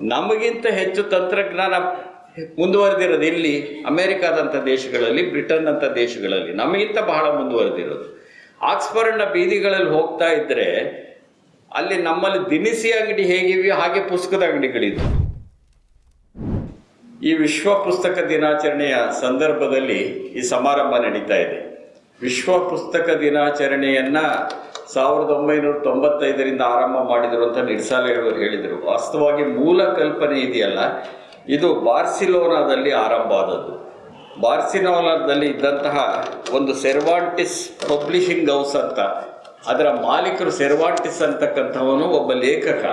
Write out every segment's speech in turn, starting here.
ನಮಗಿಂತ ಹೆಚ್ಚು ತಂತ್ರಜ್ಞಾನ ಮುಂದುವರೆದಿರೋದು ಇಲ್ಲಿ ಅಮೇರಿಕಾದಂಥ ದೇಶಗಳಲ್ಲಿ ಬ್ರಿಟನ್ ಅಂತ ದೇಶಗಳಲ್ಲಿ. ನಮಗಿಂತ ಬಹಳ ಮುಂದುವರೆದಿರೋದು. ಆಕ್ಸ್ಫರ್ಡ್ನ ಬೀದಿಗಳಲ್ಲಿ ಹೋಗ್ತಾ ಇದ್ದರೆ ಅಲ್ಲಿ ನಮ್ಮಲ್ಲಿ ದಿನಸಿ ಅಂಗಡಿ ಹೇಗಿವೆಯೋ ಹಾಗೆ ಪುಸ್ತಕದ ಅಂಗಡಿಗಳಿದ್ವು. ಈ ವಿಶ್ವ ಪುಸ್ತಕ ದಿನಾಚರಣೆಯ ಸಂದರ್ಭದಲ್ಲಿ ಈ ಸಮಾರಂಭ ನಡೀತಾ ಇದೆ. ವಿಶ್ವ ಪುಸ್ತಕ ದಿನಾಚರಣೆಯನ್ನು ಸಾವಿರದ ಒಂಬೈನೂರ ತೊಂಬತ್ತೈದರಿಂದ ಆರಂಭ ಮಾಡಿದರು ಅಂತ ನಿರ್ಸಾಲೆಯವರು ಹೇಳಿದರು. ವಾಸ್ತವವಾಗಿ ಮೂಲ ಕಲ್ಪನೆ ಇದೆಯಲ್ಲ, ಇದು ಬಾರ್ಸಿಲೋನಾದಲ್ಲಿ ಆರಂಭ ಆದದ್ದು. ಬಾರ್ಸಿಲೋನಾದಲ್ಲಿ ಇದ್ದಂತಹ ಒಂದು ಸೆರ್ವಾಂಟಿಸ್ ಪಬ್ಲಿಷಿಂಗ್ ಹೌಸ್ ಅಂತ, ಅದರ ಮಾಲೀಕರು ಸೆರ್ವಾಂಟಿಸ್ ಅಂತಕ್ಕಂಥವನು ಒಬ್ಬ ಲೇಖಕ.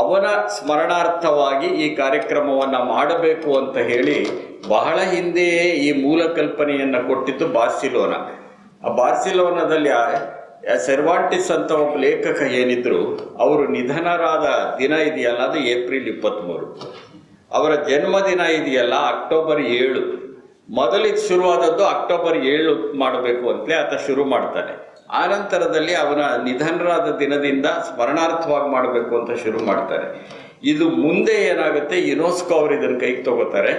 ಅವನ ಸ್ಮರಣಾರ್ಥವಾಗಿ ಈ ಕಾರ್ಯಕ್ರಮವನ್ನು ಮಾಡಬೇಕು ಅಂತ ಹೇಳಿ ಬಹಳ ಹಿಂದೆಯೇ ಈ ಮೂಲ ಕಲ್ಪನೆಯನ್ನು ಕೊಟ್ಟಿದ್ದು ಬಾರ್ಸಿಲೋನಾ. ಆ ಬಾರ್ಸಿಲೋನದಲ್ಲಿ ಸೆರ್ವಾಂಟಿಸ್ ಅಂತ ಒಬ್ಬ ಲೇಖಕ ಏನಿದ್ರು, ಅವರು ನಿಧನರಾದ ದಿನ ಇದೆಯಲ್ಲ, ಅದು ಏಪ್ರಿಲ್ ಇಪ್ಪತ್ತ್ಮೂರು ಅವರ ಜನ್ಮದಿನ ಇದೆಯಲ್ಲ, ಅಕ್ಟೋಬರ್ ಏಳು. ಮೊದಲಿಗೆ ಶುರುವಾದದ್ದು ಅಕ್ಟೋಬರ್ ಏಳು ಮಾಡಬೇಕು ಅಂತಲೇ ಆತ ಶುರು ಮಾಡ್ತಾನೆ. ಆನಂತರದಲ್ಲಿ ಅವನ ನಿಧನರಾದ ದಿನದಿಂದ ಸ್ಮರಣಾರ್ಥವಾಗಿ ಮಾಡಬೇಕು ಅಂತ ಶುರು ಮಾಡ್ತಾರೆ. ಇದು ಮುಂದೆ ಏನಾಗುತ್ತೆ, ಯುನೆಸ್ಕೋ ಅವರು ಇದನ್ನು ಕೈಗೆ ತಗೋತಾರೆ.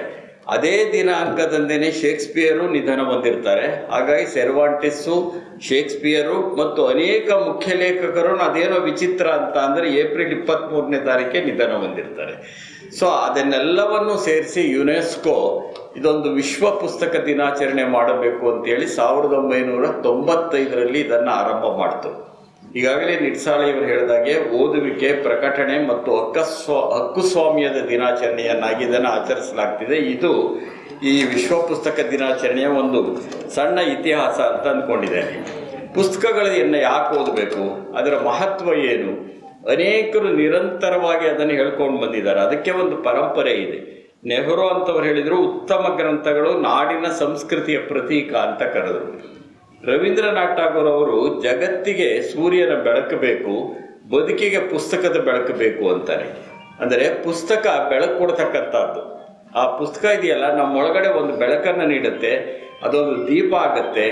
ಅದೇ ದಿನಾಂಕದಂದೇ ಶೇಕ್ಸ್ಪಿಯರು ನಿಧನ ಹೊಂದಿರ್ತಾರೆ. ಹಾಗಾಗಿ ಸೆರ್ವಾಂಟಿಸ್ಸು, ಶೇಕ್ಸ್ಪಿಯರು ಮತ್ತು ಅನೇಕ ಮುಖ್ಯ ಲೇಖಕರು ಅದೇನೋ ವಿಚಿತ್ರ ಅಂತ ಅಂದರೆ ಏಪ್ರಿಲ್ ಇಪ್ಪತ್ತ್ಮೂರನೇ ತಾರೀಕೆ ನಿಧನ ಹೊಂದಿರ್ತಾರೆ. ಸೊ, ಅದನ್ನೆಲ್ಲವನ್ನು ಸೇರಿಸಿ ಯುನೆಸ್ಕೋ ಇದೊಂದು ವಿಶ್ವ ಪುಸ್ತಕ ದಿನಾಚರಣೆ ಮಾಡಬೇಕು ಅಂತೇಳಿ ಸಾವಿರದ ಒಂಬೈನೂರ ತೊಂಬತ್ತೈದರಲ್ಲಿ ಇದನ್ನು ಆರಂಭ ಮಾಡ್ತು. ಈಗಾಗಲೇ ನಿಡ್ಸಾಳಿ ಇವರು ಹೇಳಿದಾಗೆ ಓದುವಿಕೆ, ಪ್ರಕಟಣೆ ಮತ್ತು ಹಕ್ಕಸ್ವ ಹಕ್ಕುಸ್ವಾಮ್ಯದ ದಿನಾಚರಣೆಯನ್ನಾಗಿ ಇದನ್ನು ಆಚರಿಸಲಾಗ್ತಿದೆ. ಇದು ಈ ವಿಶ್ವ ಪುಸ್ತಕ ದಿನಾಚರಣೆಯ ಒಂದು ಸಣ್ಣ ಇತಿಹಾಸ ಅಂತ ಅಂದ್ಕೊಂಡಿದ್ದೇನೆ ಪುಸ್ತಕಗಳನ್ನು ಯಾಕೆ ಓದಬೇಕು? ಅದರ ಮಹತ್ವ ಏನು? ಅನೇಕರು ನಿರಂತರವಾಗಿ ಅದನ್ನು ಹೇಳ್ಕೊಂಡು ಬಂದಿದ್ದಾರೆ. ಅದಕ್ಕೆ ಒಂದು ಪರಂಪರೆ ಇದೆ. ನೆಹರು ಅಂತವ್ರು ಹೇಳಿದರು, ಉತ್ತಮ ಗ್ರಂಥಗಳು ನಾಡಿನ ಸಂಸ್ಕೃತಿಯ ಪ್ರತೀಕ ಅಂತ ಕರೆದರು. ರವೀಂದ್ರನಾಥ್ ಠಾಗೋರ್ ಅವರು ಜಗತ್ತಿಗೆ ಸೂರ್ಯನ ಬೆಳಕು ಬೇಕು ಬದುಕಿಗೆ ಪುಸ್ತಕದ ಬೆಳಕು ಬೇಕು ಅಂತಾರೆ. ಅಂದರೆ ಪುಸ್ತಕ ಬೆಳಕು ಕೊಡ್ತಕ್ಕಂಥದ್ದು. ಆ ಪುಸ್ತಕ ಇದೆಯಲ್ಲ, ನಮ್ಮೊಳಗಡೆ ಒಂದು ಬೆಳಕನ್ನು ನೀಡುತ್ತೆ, ಅದೊಂದು ದೀಪ ಆಗುತ್ತೆ.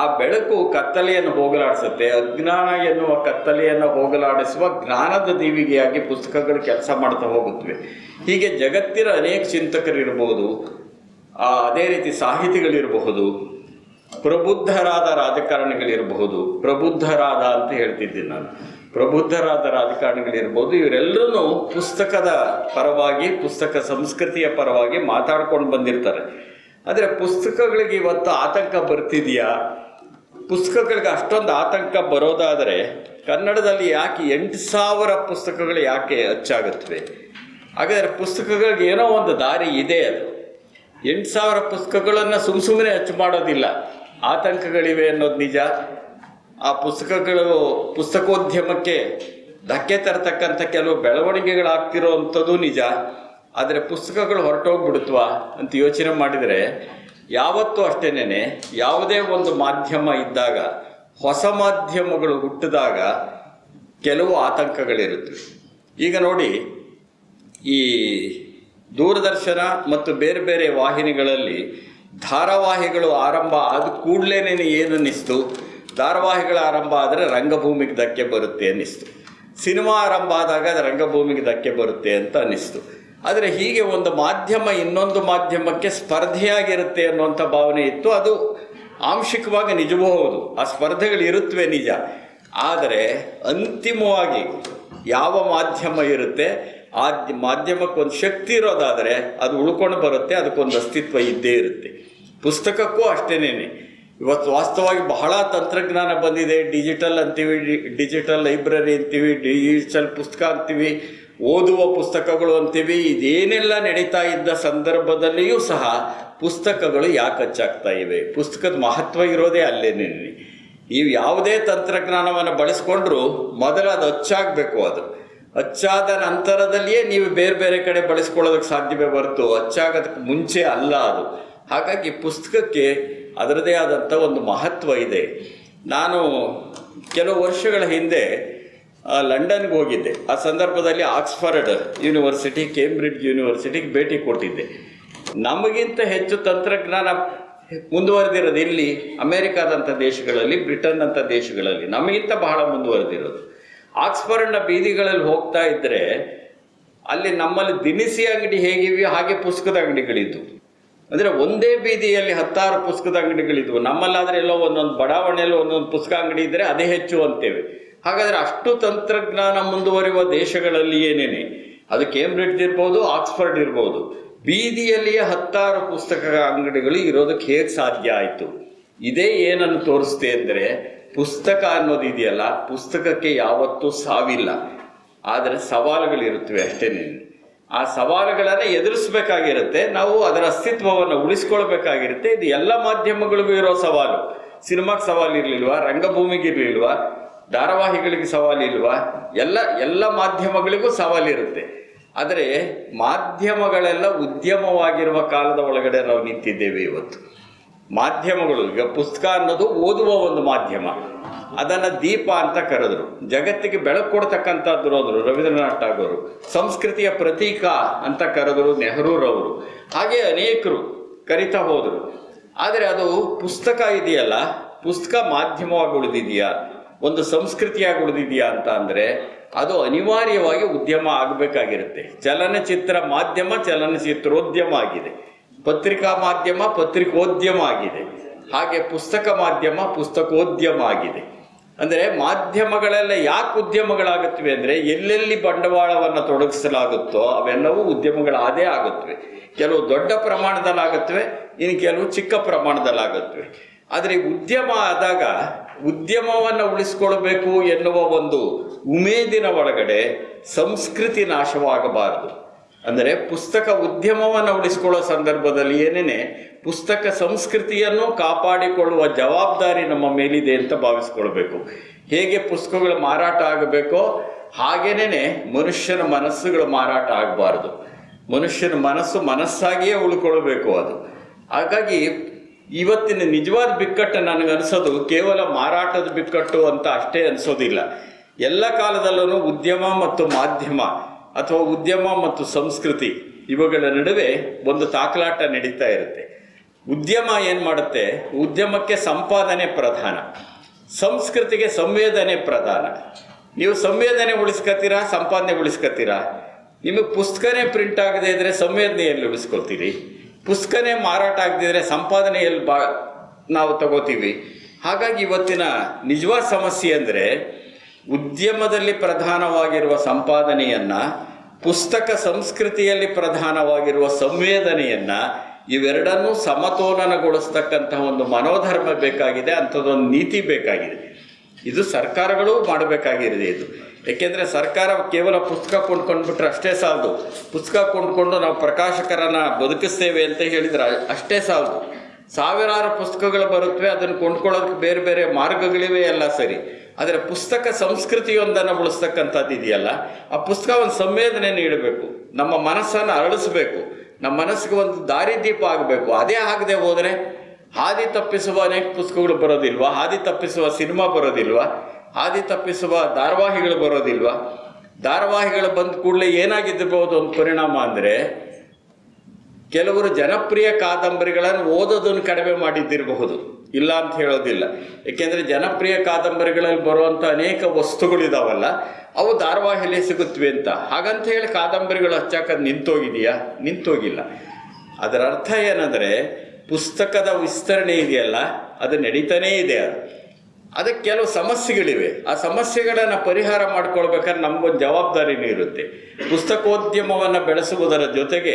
ಆ ಬೆಳಕು ಕತ್ತಲೆಯನ್ನು ಹೋಗಲಾಡಿಸುತ್ತೆ. ಅಜ್ಞಾನ ಎನ್ನುವ ಕತ್ತಲೆಯನ್ನು ಹೋಗಲಾಡಿಸುವ ಜ್ಞಾನದ ದೀವಿಗೆಯಾಗಿ ಪುಸ್ತಕಗಳು ಕೆಲಸ ಮಾಡ್ತಾ ಹೋಗುತ್ತವೆ. ಹೀಗೆ ಜಗತ್ತಿನ ಅನೇಕ ಚಿಂತಕರಿರ್ಬೋದು ಅದೇ ರೀತಿ ಸಾಹಿತಿಗಳಿರಬಹುದು ಪ್ರಬುದ್ಧರಾದ ರಾಜಕಾರಣಿಗಳಿರಬಹುದು. ಪ್ರಬುದ್ಧರಾದ ಅಂತ ಹೇಳ್ತಿದ್ದೀನಿ ನಾನು. ಪ್ರಬುದ್ಧರಾದ ರಾಜಕಾರಣಿಗಳಿರ್ಬೋದು ಇವರೆಲ್ಲರೂ ಪುಸ್ತಕದ ಪರವಾಗಿ, ಪುಸ್ತಕ ಸಂಸ್ಕೃತಿಯ ಪರವಾಗಿ ಮಾತಾಡ್ಕೊಂಡು ಬಂದಿರ್ತಾರೆ. ಆದರೆ ಪುಸ್ತಕಗಳಿಗೆ ಇವತ್ತು ಆತಂಕ ಬರ್ತಿದೆಯಾ? ಪುಸ್ತಕಗಳಿಗೆ ಅಷ್ಟೊಂದು ಆತಂಕ ಬರೋದಾದರೆ ಕನ್ನಡದಲ್ಲಿ ಯಾಕೆ ಎಂಟು ಸಾವಿರ ಪುಸ್ತಕಗಳು ಯಾಕೆ ಹೆಚ್ಚಾಗುತ್ತವೆ? ಹಾಗಾದರೆ ಪುಸ್ತಕಗಳಿಗೆ ಏನೋ ಒಂದು ದಾರಿ ಇದೆ ಅದು. ಎಂಟು ಸಾವಿರ ಪುಸ್ತಕಗಳನ್ನು ಸುಮ್ಮ ಸುಮ್ಮನೆ ಹೆಚ್ಚು ಮಾಡೋದಿಲ್ಲ. ಆತಂಕಗಳಿವೆ ಅನ್ನೋದು ನಿಜ. ಆ ಪುಸ್ತಕಗಳು ಪುಸ್ತಕೋದ್ಯಮಕ್ಕೆ ಧಕ್ಕೆ ತರತಕ್ಕಂಥ ಕೆಲವು ಬೆಳವಣಿಗೆಗಳಾಗ್ತಿರೋ ಅಂಥದ್ದು ನಿಜ. ಆದರೆ ಪುಸ್ತಕಗಳು ಹೊರಟೋಗ್ಬಿಡುತ್ತವಾ ಅಂತ ಯೋಚನೆ ಮಾಡಿದರೆ ಯಾವತ್ತೂ ಅಷ್ಟೇನೆ ಯಾವುದೇ ಒಂದು ಮಾಧ್ಯಮ ಇದ್ದಾಗ, ಹೊಸ ಮಾಧ್ಯಮಗಳು ಹುಟ್ಟಿದಾಗ ಕೆಲವು ಆತಂಕಗಳಿರುತ್ತವೆ ಈಗ ನೋಡಿ, ಈ ದೂರದರ್ಶನ ಮತ್ತು ಬೇರೆ ಬೇರೆ ವಾಹಿನಿಗಳಲ್ಲಿ ಧಾರಾವಾಹಿಗಳು ಆರಂಭ ಆದ ಕೂಡಲೇ ಏನು ಅನ್ನಿಸ್ತು ಧಾರಾವಾಹಿಗಳ ಆರಂಭ ಆದರೆ ರಂಗಭೂಮಿಗೆ ಧಕ್ಕೆ ಬರುತ್ತೆ ಅನ್ನಿಸ್ತು. ಸಿನಿಮಾ ಆರಂಭ ಆದಾಗ ಅದು ರಂಗಭೂಮಿಗೆ ಧಕ್ಕೆ ಬರುತ್ತೆ ಅಂತ ಅನ್ನಿಸ್ತು. ಆದರೆ ಹೀಗೆ ಒಂದು ಮಾಧ್ಯಮ ಇನ್ನೊಂದು ಮಾಧ್ಯಮಕ್ಕೆ ಸ್ಪರ್ಧೆಯಾಗಿರುತ್ತೆ ಅನ್ನುವಂಥ ಭಾವನೆ ಇತ್ತು. ಅದು ಆಂಶಿಕವಾಗಿ ನಿಜವೂ ಹೌದು. ಆ ಸ್ಪರ್ಧೆಗಳು ಇರುತ್ತವೆ ನಿಜ. ಆದರೆ ಅಂತಿಮವಾಗಿ ಯಾವ ಮಾಧ್ಯಮ ಇರುತ್ತೆ? ಆ ಮಾಧ್ಯಮಕ್ಕೊಂದು ಶಕ್ತಿ ಇರೋದಾದರೆ ಅದು ಉಳ್ಕೊಂಡು ಬರುತ್ತೆ, ಅದಕ್ಕೊಂದು ಅಸ್ತಿತ್ವ ಇದ್ದೇ ಇರುತ್ತೆ. ಪುಸ್ತಕಕ್ಕೂ ಅಷ್ಟೇನೇ ಇವತ್ತು ವಾಸ್ತವವಾಗಿ ಬಹಳ ತಂತ್ರಜ್ಞಾನ ಬಂದಿದೆ. ಡಿಜಿಟಲ್ ಅಂತೀವಿ ಡಿಜಿಟಲ್ ಲೈಬ್ರರಿ ಅಂತೀವಿ, ಡಿಜಿಟಲ್ ಪುಸ್ತಕ ಅಂತೀವಿ, ಓದುವ ಪುಸ್ತಕಗಳು ಅಂತೀವಿ, ಇದೇನೆಲ್ಲ ನಡೀತಾ ಇದ್ದ ಸಂದರ್ಭದಲ್ಲಿಯೂ ಸಹ ಪುಸ್ತಕಗಳು ಯಾಕೆ ಹಚ್ಚಾಗ್ತಾ ಇವೆ? ಪುಸ್ತಕದ ಮಹತ್ವ ಇರೋದೇ ಅಲ್ಲೇನೇ. ನೀವು ಯಾವುದೇ ತಂತ್ರಜ್ಞಾನವನ್ನು ಬಳಸ್ಕೊಂಡ್ರೂ ಮೊದಲು ಅದು ಹಚ್ಚಾಗಬೇಕು ಅದು ಅಚ್ಚಾದ ನಂತರದಲ್ಲಿಯೇ ನೀವು ಬೇರೆ ಬೇರೆ ಕಡೆ ಬಳಸ್ಕೊಳ್ಳೋದಕ್ಕೆ ಸಾಧ್ಯವೇ ಬರ್ತು ಅಚ್ಚಾಗೋದಕ್ಕೆ ಮುಂಚೆ ಅಲ್ಲ ಅದು. ಹಾಗಾಗಿ ಪುಸ್ತಕಕ್ಕೆ ಅದರದೇ ಆದಂಥ ಒಂದು ಮಹತ್ವ ಇದೆ. ನಾನು ಕೆಲವು ವರ್ಷಗಳ ಹಿಂದೆ ಲಂಡನ್ಗೆ ಹೋಗಿದ್ದೆ. ಆ ಸಂದರ್ಭದಲ್ಲಿ ಆಕ್ಸ್ಫರ್ಡ್ ಯೂನಿವರ್ಸಿಟಿ, ಕೇಂಬ್ರಿಡ್ಜ್ ಯೂನಿವರ್ಸಿಟಿಗೆ ಭೇಟಿ ಕೊಟ್ಟಿದ್ದೆ. ನಮಗಿಂತ ಹೆಚ್ಚು ತಂತ್ರಜ್ಞಾನ ಮುಂದುವರೆದಿರೋದು ಇಲ್ಲಿ ಅಮೇರಿಕಾದಂಥ ದೇಶಗಳಲ್ಲಿ ಬ್ರಿಟನ್ ಅಂತ ದೇಶಗಳಲ್ಲಿ ನಮಗಿಂತ ಬಹಳ ಮುಂದುವರೆದಿರೋದು. ಆಕ್ಸ್ಫರ್ಡ್ನ ಬೀದಿಗಳಲ್ಲಿ ಹೋಗ್ತಾ ಇದ್ದರೆ ಅಲ್ಲಿ ನಮ್ಮಲ್ಲಿ ದಿನಸಿ ಅಂಗಡಿ ಹೇಗಿವೆ, ಹಾಗೆ ಪುಸ್ತಕದ ಅಂಗಡಿಗಳಿದ್ವು ಅಂದ್ರೆ ಒಂದೇ ಬೀದಿಯಲ್ಲಿ ಹತ್ತಾರು ಪುಸ್ತಕದ ಅಂಗಡಿಗಳಿದ್ವು. ನಮ್ಮಲ್ಲಾದ್ರೆ ಎಲ್ಲೋ ಒಂದೊಂದು ಬಡಾವಣೆಯಲ್ಲಿ ಒಂದೊಂದು ಪುಸ್ತಕ ಅಂಗಡಿ ಇದ್ದರೆ ಅದೇ ಹೆಚ್ಚು ಅಂತೇವೆ. ಹಾಗಾದ್ರೆ ಅಷ್ಟು ತಂತ್ರಜ್ಞಾನ ಮುಂದುವರಿಯುವ ದೇಶಗಳಲ್ಲಿ ಏನೇನೆ? ಅದು ಕೇಂಬ್ರಿಡ್ಜ್ ಇರ್ಬೋದು, ಆಕ್ಸ್ಫರ್ಡ್ ಇರ್ಬೋದು. ಬೀದಿಯಲ್ಲಿಯೇ ಹತ್ತಾರು ಪುಸ್ತಕ ಅಂಗಡಿಗಳು ಇರೋದಕ್ಕೆ ಹೇಗೆ ಸಾಧ್ಯ ಆಯಿತು? ಇದೇ ಏನನ್ನು ತೋರಿಸ್ತೆ ಅಂದರೆ ಪುಸ್ತಕ ಅನ್ನೋದು ಇದೆಯಲ್ಲ, ಪುಸ್ತಕಕ್ಕೆ ಯಾವತ್ತೂ ಸಾವಿಲ್ಲ. ಆದರೆ ಸವಾಲುಗಳಿರುತ್ತವೆ ಅಷ್ಟೇ ಆ ಸವಾಲುಗಳನ್ನು ಎದುರಿಸಬೇಕಾಗಿರುತ್ತೆ, ನಾವು ಅದರ ಅಸ್ತಿತ್ವವನ್ನು ಉಳಿಸ್ಕೊಳ್ಬೇಕಾಗಿರುತ್ತೆ. ಇದು ಎಲ್ಲ ಮಾಧ್ಯಮಗಳಿಗೂ ಇರೋ ಸವಾಲು. ಸಿನಿಮಾಕ್ಕೆ ಸವಾಲು ಇರಲಿಲ್ವಾ? ರಂಗಭೂಮಿಗೆ ಇರಲಿಲ್ವಾ? ಧಾರಾವಾಹಿಗಳಿಗೆ ಸವಾಲು ಇಲ್ವಾ? ಎಲ್ಲ ಎಲ್ಲ ಮಾಧ್ಯಮಗಳಿಗೂ ಸವಾಲಿರುತ್ತೆ ಆದರೆ ಮಾಧ್ಯಮಗಳೆಲ್ಲ ಉದ್ಯಮವಾಗಿರುವ ಕಾಲದ ಒಳಗಡೆ ನಾವು ನಿಂತಿದ್ದೇವೆ ಇವತ್ತು. ಮಾಧ್ಯಮಗಳು, ಈಗ ಪುಸ್ತಕ ಅನ್ನೋದು ಓದುವ ಒಂದು ಮಾಧ್ಯಮ. ಅದನ್ನು ದೀಪ ಅಂತ ಕರೆದ್ರು. ಜಗತ್ತಿಗೆ ಬೆಳಕು ಕೊಡ್ತಕ್ಕಂಥದ್ದು ಅಂದರು ರವೀಂದ್ರನಾಥ್ ಟಾಗೋರು ಸಂಸ್ಕೃತಿಯ ಪ್ರತೀಕ ಅಂತ ಕರೆದರು ನೆಹರೂರವರು. ಹಾಗೆ ಅನೇಕರು ಕರಿತಾ ಹೋದರು. ಆದರೆ ಅದು ಪುಸ್ತಕ ಇದೆಯಲ್ಲ? ಪುಸ್ತಕ ಮಾಧ್ಯಮವಾಗಿ ಉಳಿದಿದೆಯಾ? ಒಂದು ಸಂಸ್ಕೃತಿಯಾಗಿ ಉಳಿದಿದೆಯಾ ಅಂತ ಅಂದರೆ ಅದು ಅನಿವಾರ್ಯವಾಗಿ ಉದ್ಯಮ ಆಗಬೇಕಾಗಿರುತ್ತೆ. ಚಲನಚಿತ್ರ ಮಾಧ್ಯಮ ಚಲನಚಿತ್ರೋದ್ಯಮ ಆಗಿದೆ. ಪತ್ರಿಕಾ ಮಾಧ್ಯಮ ಪತ್ರಿಕೋದ್ಯಮ ಆಗಿದೆ ಹಾಗೆ ಪುಸ್ತಕ ಮಾಧ್ಯಮ ಪುಸ್ತಕೋದ್ಯಮ ಆಗಿದೆ ಅಂದರೆ ಮಾಧ್ಯಮಗಳೆಲ್ಲ ಯಾಕೆ ಉದ್ಯಮಗಳಾಗುತ್ತವೆ ಅಂದರೆ ಎಲ್ಲೆಲ್ಲಿ ಬಂಡವಾಳವನ್ನು ತೊಡಗಿಸಲಾಗುತ್ತೋ ಅವೆಲ್ಲವೂ ಉದ್ಯಮಗಳಾದೇ ಆಗುತ್ತವೆ. ಕೆಲವು ದೊಡ್ಡ ಪ್ರಮಾಣದಲ್ಲಾಗುತ್ತವೆ, ಇನ್ನು ಕೆಲವು ಚಿಕ್ಕ ಪ್ರಮಾಣದಲ್ಲಾಗುತ್ತವೆ. ಆದರೆ ಉದ್ಯಮ ಆದಾಗ ಉದ್ಯಮವನ್ನು ಉಳಿಸ್ಕೊಳ್ಬೇಕು ಎನ್ನುವ ಒಂದು ಉಮೇದಿನ ಒಳಗಡೆ ಸಂಸ್ಕೃತಿ ನಾಶವಾಗಬಾರದು. ಅಂದರೆ ಪುಸ್ತಕ ಉದ್ಯಮವನ್ನು ಉಳಿಸ್ಕೊಳ್ಳೋ ಸಂದರ್ಭದಲ್ಲಿ ಏನೇನೆ ಪುಸ್ತಕ ಸಂಸ್ಕೃತಿಯನ್ನು ಕಾಪಾಡಿಕೊಳ್ಳುವ ಜವಾಬ್ದಾರಿ ನಮ್ಮ ಮೇಲಿದೆ ಅಂತ ಭಾವಿಸ್ಕೊಳ್ಬೇಕು. ಹೇಗೆ ಪುಸ್ತಕಗಳು ಮಾರಾಟ ಆಗಬೇಕೋ ಹಾಗೇನೇ ಮನುಷ್ಯನ ಮನಸ್ಸುಗಳು ಮಾರಾಟ ಆಗಬಾರ್ದು. ಮನುಷ್ಯನ ಮನಸ್ಸು ಮನಸ್ಸಾಗಿಯೇ ಉಳ್ಕೊಳ್ಬೇಕು ಅದು. ಹಾಗಾಗಿ ಇವತ್ತಿನ ನಿಜವಾದ ಬಿಕ್ಕಟ್ಟು ನನಗನ್ಸೋದು ಕೇವಲ ಮಾರಾಟದ ಬಿಕ್ಕಟ್ಟು ಅಂತ ಅಷ್ಟೇ ಅನಿಸೋದಿಲ್ಲ. ಎಲ್ಲ ಕಾಲದಲ್ಲೂ ಉದ್ಯಮ ಮತ್ತು ಮಾಧ್ಯಮ ಅಥವಾ ಉದ್ಯಮ ಮತ್ತು ಸಂಸ್ಕೃತಿ ಇವುಗಳ ನಡುವೆ ಒಂದು ತಾಕಲಾಟ ನಡೀತಾ ಇರುತ್ತೆ. ಉದ್ಯಮ ಏನು ಮಾಡುತ್ತೆ? ಉದ್ಯಮಕ್ಕೆ ಸಂಪಾದನೆ ಪ್ರಧಾನ. ಸಂಸ್ಕೃತಿಗೆ ಸಂವೇದನೆ ಪ್ರಧಾನ. ನೀವು ಸಂವೇದನೆ ಉಳಿಸ್ಕೊತೀರಾ ಸಂಪಾದನೆ ಉಳಿಸ್ಕೊತೀರಾ ನಿಮಗೆ ಪುಸ್ತಕನೇ ಪ್ರಿಂಟ್ ಆಗದೆ ಇದ್ರೆ ಸಂವೇದನೆಯಲ್ಲಿ ಉಳಿಸ್ಕೊಳ್ತೀರಿ. ಪುಸ್ತಕನೇ ಮಾರಾಟ ಆಗದಿದ್ರೆ ಸಂಪಾದನೆಯಲ್ಲಿ ಬಾ ನಾವು ತಗೋತೀವಿ. ಹಾಗಾಗಿ ಇವತ್ತಿನ ನಿಜವಾದ ಸಮಸ್ಯೆ ಅಂದರೆ ಉದ್ಯಮದಲ್ಲಿ ಪ್ರಧಾನವಾಗಿರುವ ಸಂಪಾದನೆಯನ್ನ, ಪುಸ್ತಕ ಸಂಸ್ಕೃತಿಯಲ್ಲಿ ಪ್ರಧಾನವಾಗಿರುವ ಸಂವೇದನೆಯನ್ನ, ಇವೆರಡನ್ನೂ ಸಮತೋಲನಗೊಳಿಸ್ತಕ್ಕಂತಹ ಒಂದು ಮನೋಧರ್ಮ ಬೇಕಾಗಿದೆ, ಅಂಥದ್ದೊಂದು ನೀತಿ ಬೇಕಾಗಿದೆ. ಇದು ಸರ್ಕಾರಗಳು ಮಾಡಬೇಕಾಗಿದೆ ಇದು. ಏಕೆಂದರೆ ಸರ್ಕಾರ ಕೇವಲ ಪುಸ್ತಕ ಕೊಂಡ್ಕೊಂಡ್ಬಿಟ್ರೆ ಅಷ್ಟೇ ಸಾಲದು. ಪುಸ್ತಕ ಕೊಂಡ್ಕೊಂಡು ನಾವು ಪ್ರಕಾಶಕರನ್ನು ಬದುಕಿಸ್ತೇವೆ ಅಂತ ಹೇಳಿದ್ರೆ ಅಷ್ಟೇ ಸಾಲದು. ಸಾವಿರಾರು ಪುಸ್ತಕಗಳು ಬರುತ್ತವೆ, ಅದನ್ನು ಕೊಂಡ್ಕೊಳ್ಳೋದಕ್ಕೆ ಬೇರೆ ಬೇರೆ ಮಾರ್ಗಗಳಿವೆ ಎಲ್ಲ ಸರಿ. ಆದರೆ ಪುಸ್ತಕ ಸಂಸ್ಕೃತಿಯೊಂದನ್ನು ಉಳಿಸ್ತಕ್ಕಂಥದ್ದು ಇದೆಯಲ್ಲ, ಆ ಪುಸ್ತಕ ಒಂದು ಸಂವೇದನೆ ನೀಡಬೇಕು, ನಮ್ಮ ಮನಸ್ಸನ್ನು ಅರಳಿಸ್ಬೇಕು, ನಮ್ಮ ಮನಸ್ಸಿಗೆ ಒಂದು ದಾರಿದೀಪ ಆಗಬೇಕು. ಅದೇ ಆಗದೆ ಹೋದರೆ ಹಾದಿ ತಪ್ಪಿಸುವ ಅನೇಕ ಪುಸ್ತಕಗಳು ಬರೋದಿಲ್ವ? ಹಾದಿ ತಪ್ಪಿಸುವ ಸಿನಿಮಾ ಬರೋದಿಲ್ವಾ? ಹಾದಿ ತಪ್ಪಿಸುವ ಧಾರಾವಾಹಿಗಳು ಬರೋದಿಲ್ವಾ? ಧಾರಾವಾಹಿಗಳು ಬಂದ ಕೂಡಲೇ ಏನಾಗಿದ್ದಿರ್ಬೋದು ಒಂದು ಪರಿಣಾಮ ಅಂದರೆ ಕೆಲವರು ಜನಪ್ರಿಯ ಕಾದಂಬರಿಗಳನ್ನು ಓದೋದನ್ನು ಕಡಿಮೆ ಮಾಡಿದ್ದಿರಬಹುದು. ಇಲ್ಲ ಅಂತ ಹೇಳೋದಿಲ್ಲ. ಏಕೆಂದರೆ ಜನಪ್ರಿಯ ಕಾದಂಬರಿಗಳಲ್ಲಿ ಬರುವಂಥ ಅನೇಕ ವಸ್ತುಗಳಿದಾವಲ್ಲ, ಅವು ಧಾರಾವಾಹಿಯಲ್ಲಿ ಸಿಗುತ್ತವೆ ಅಂತ. ಹಾಗಂತ ಹೇಳಿ ಕಾದಂಬರಿಗಳು ಹಚ್ಚಾಕ ನಿಂತೋಗಿದೆಯಾ? ನಿಂತೋಗಿಲ್ಲ. ಅದರ ಅರ್ಥ ಏನಂದರೆ, ಪುಸ್ತಕದ ವಿಸ್ತರಣೆ ಇದೆಯಲ್ಲ, ಅದು ನಡೀತಾನೇ ಇದೆ ಅದು. ಅದಕ್ಕೆ ಕೆಲವು ಸಮಸ್ಯೆಗಳಿವೆ. ಆ ಸಮಸ್ಯೆಗಳನ್ನು ಪರಿಹಾರ ಮಾಡ್ಕೊಳ್ಬೇಕಾದ್ರೆ ನಮಗೊಂದು ಜವಾಬ್ದಾರಿನೂ ಇರುತ್ತೆ. ಪುಸ್ತಕೋದ್ಯಮವನ್ನು ಬೆಳೆಸುವುದರ ಜೊತೆಗೆ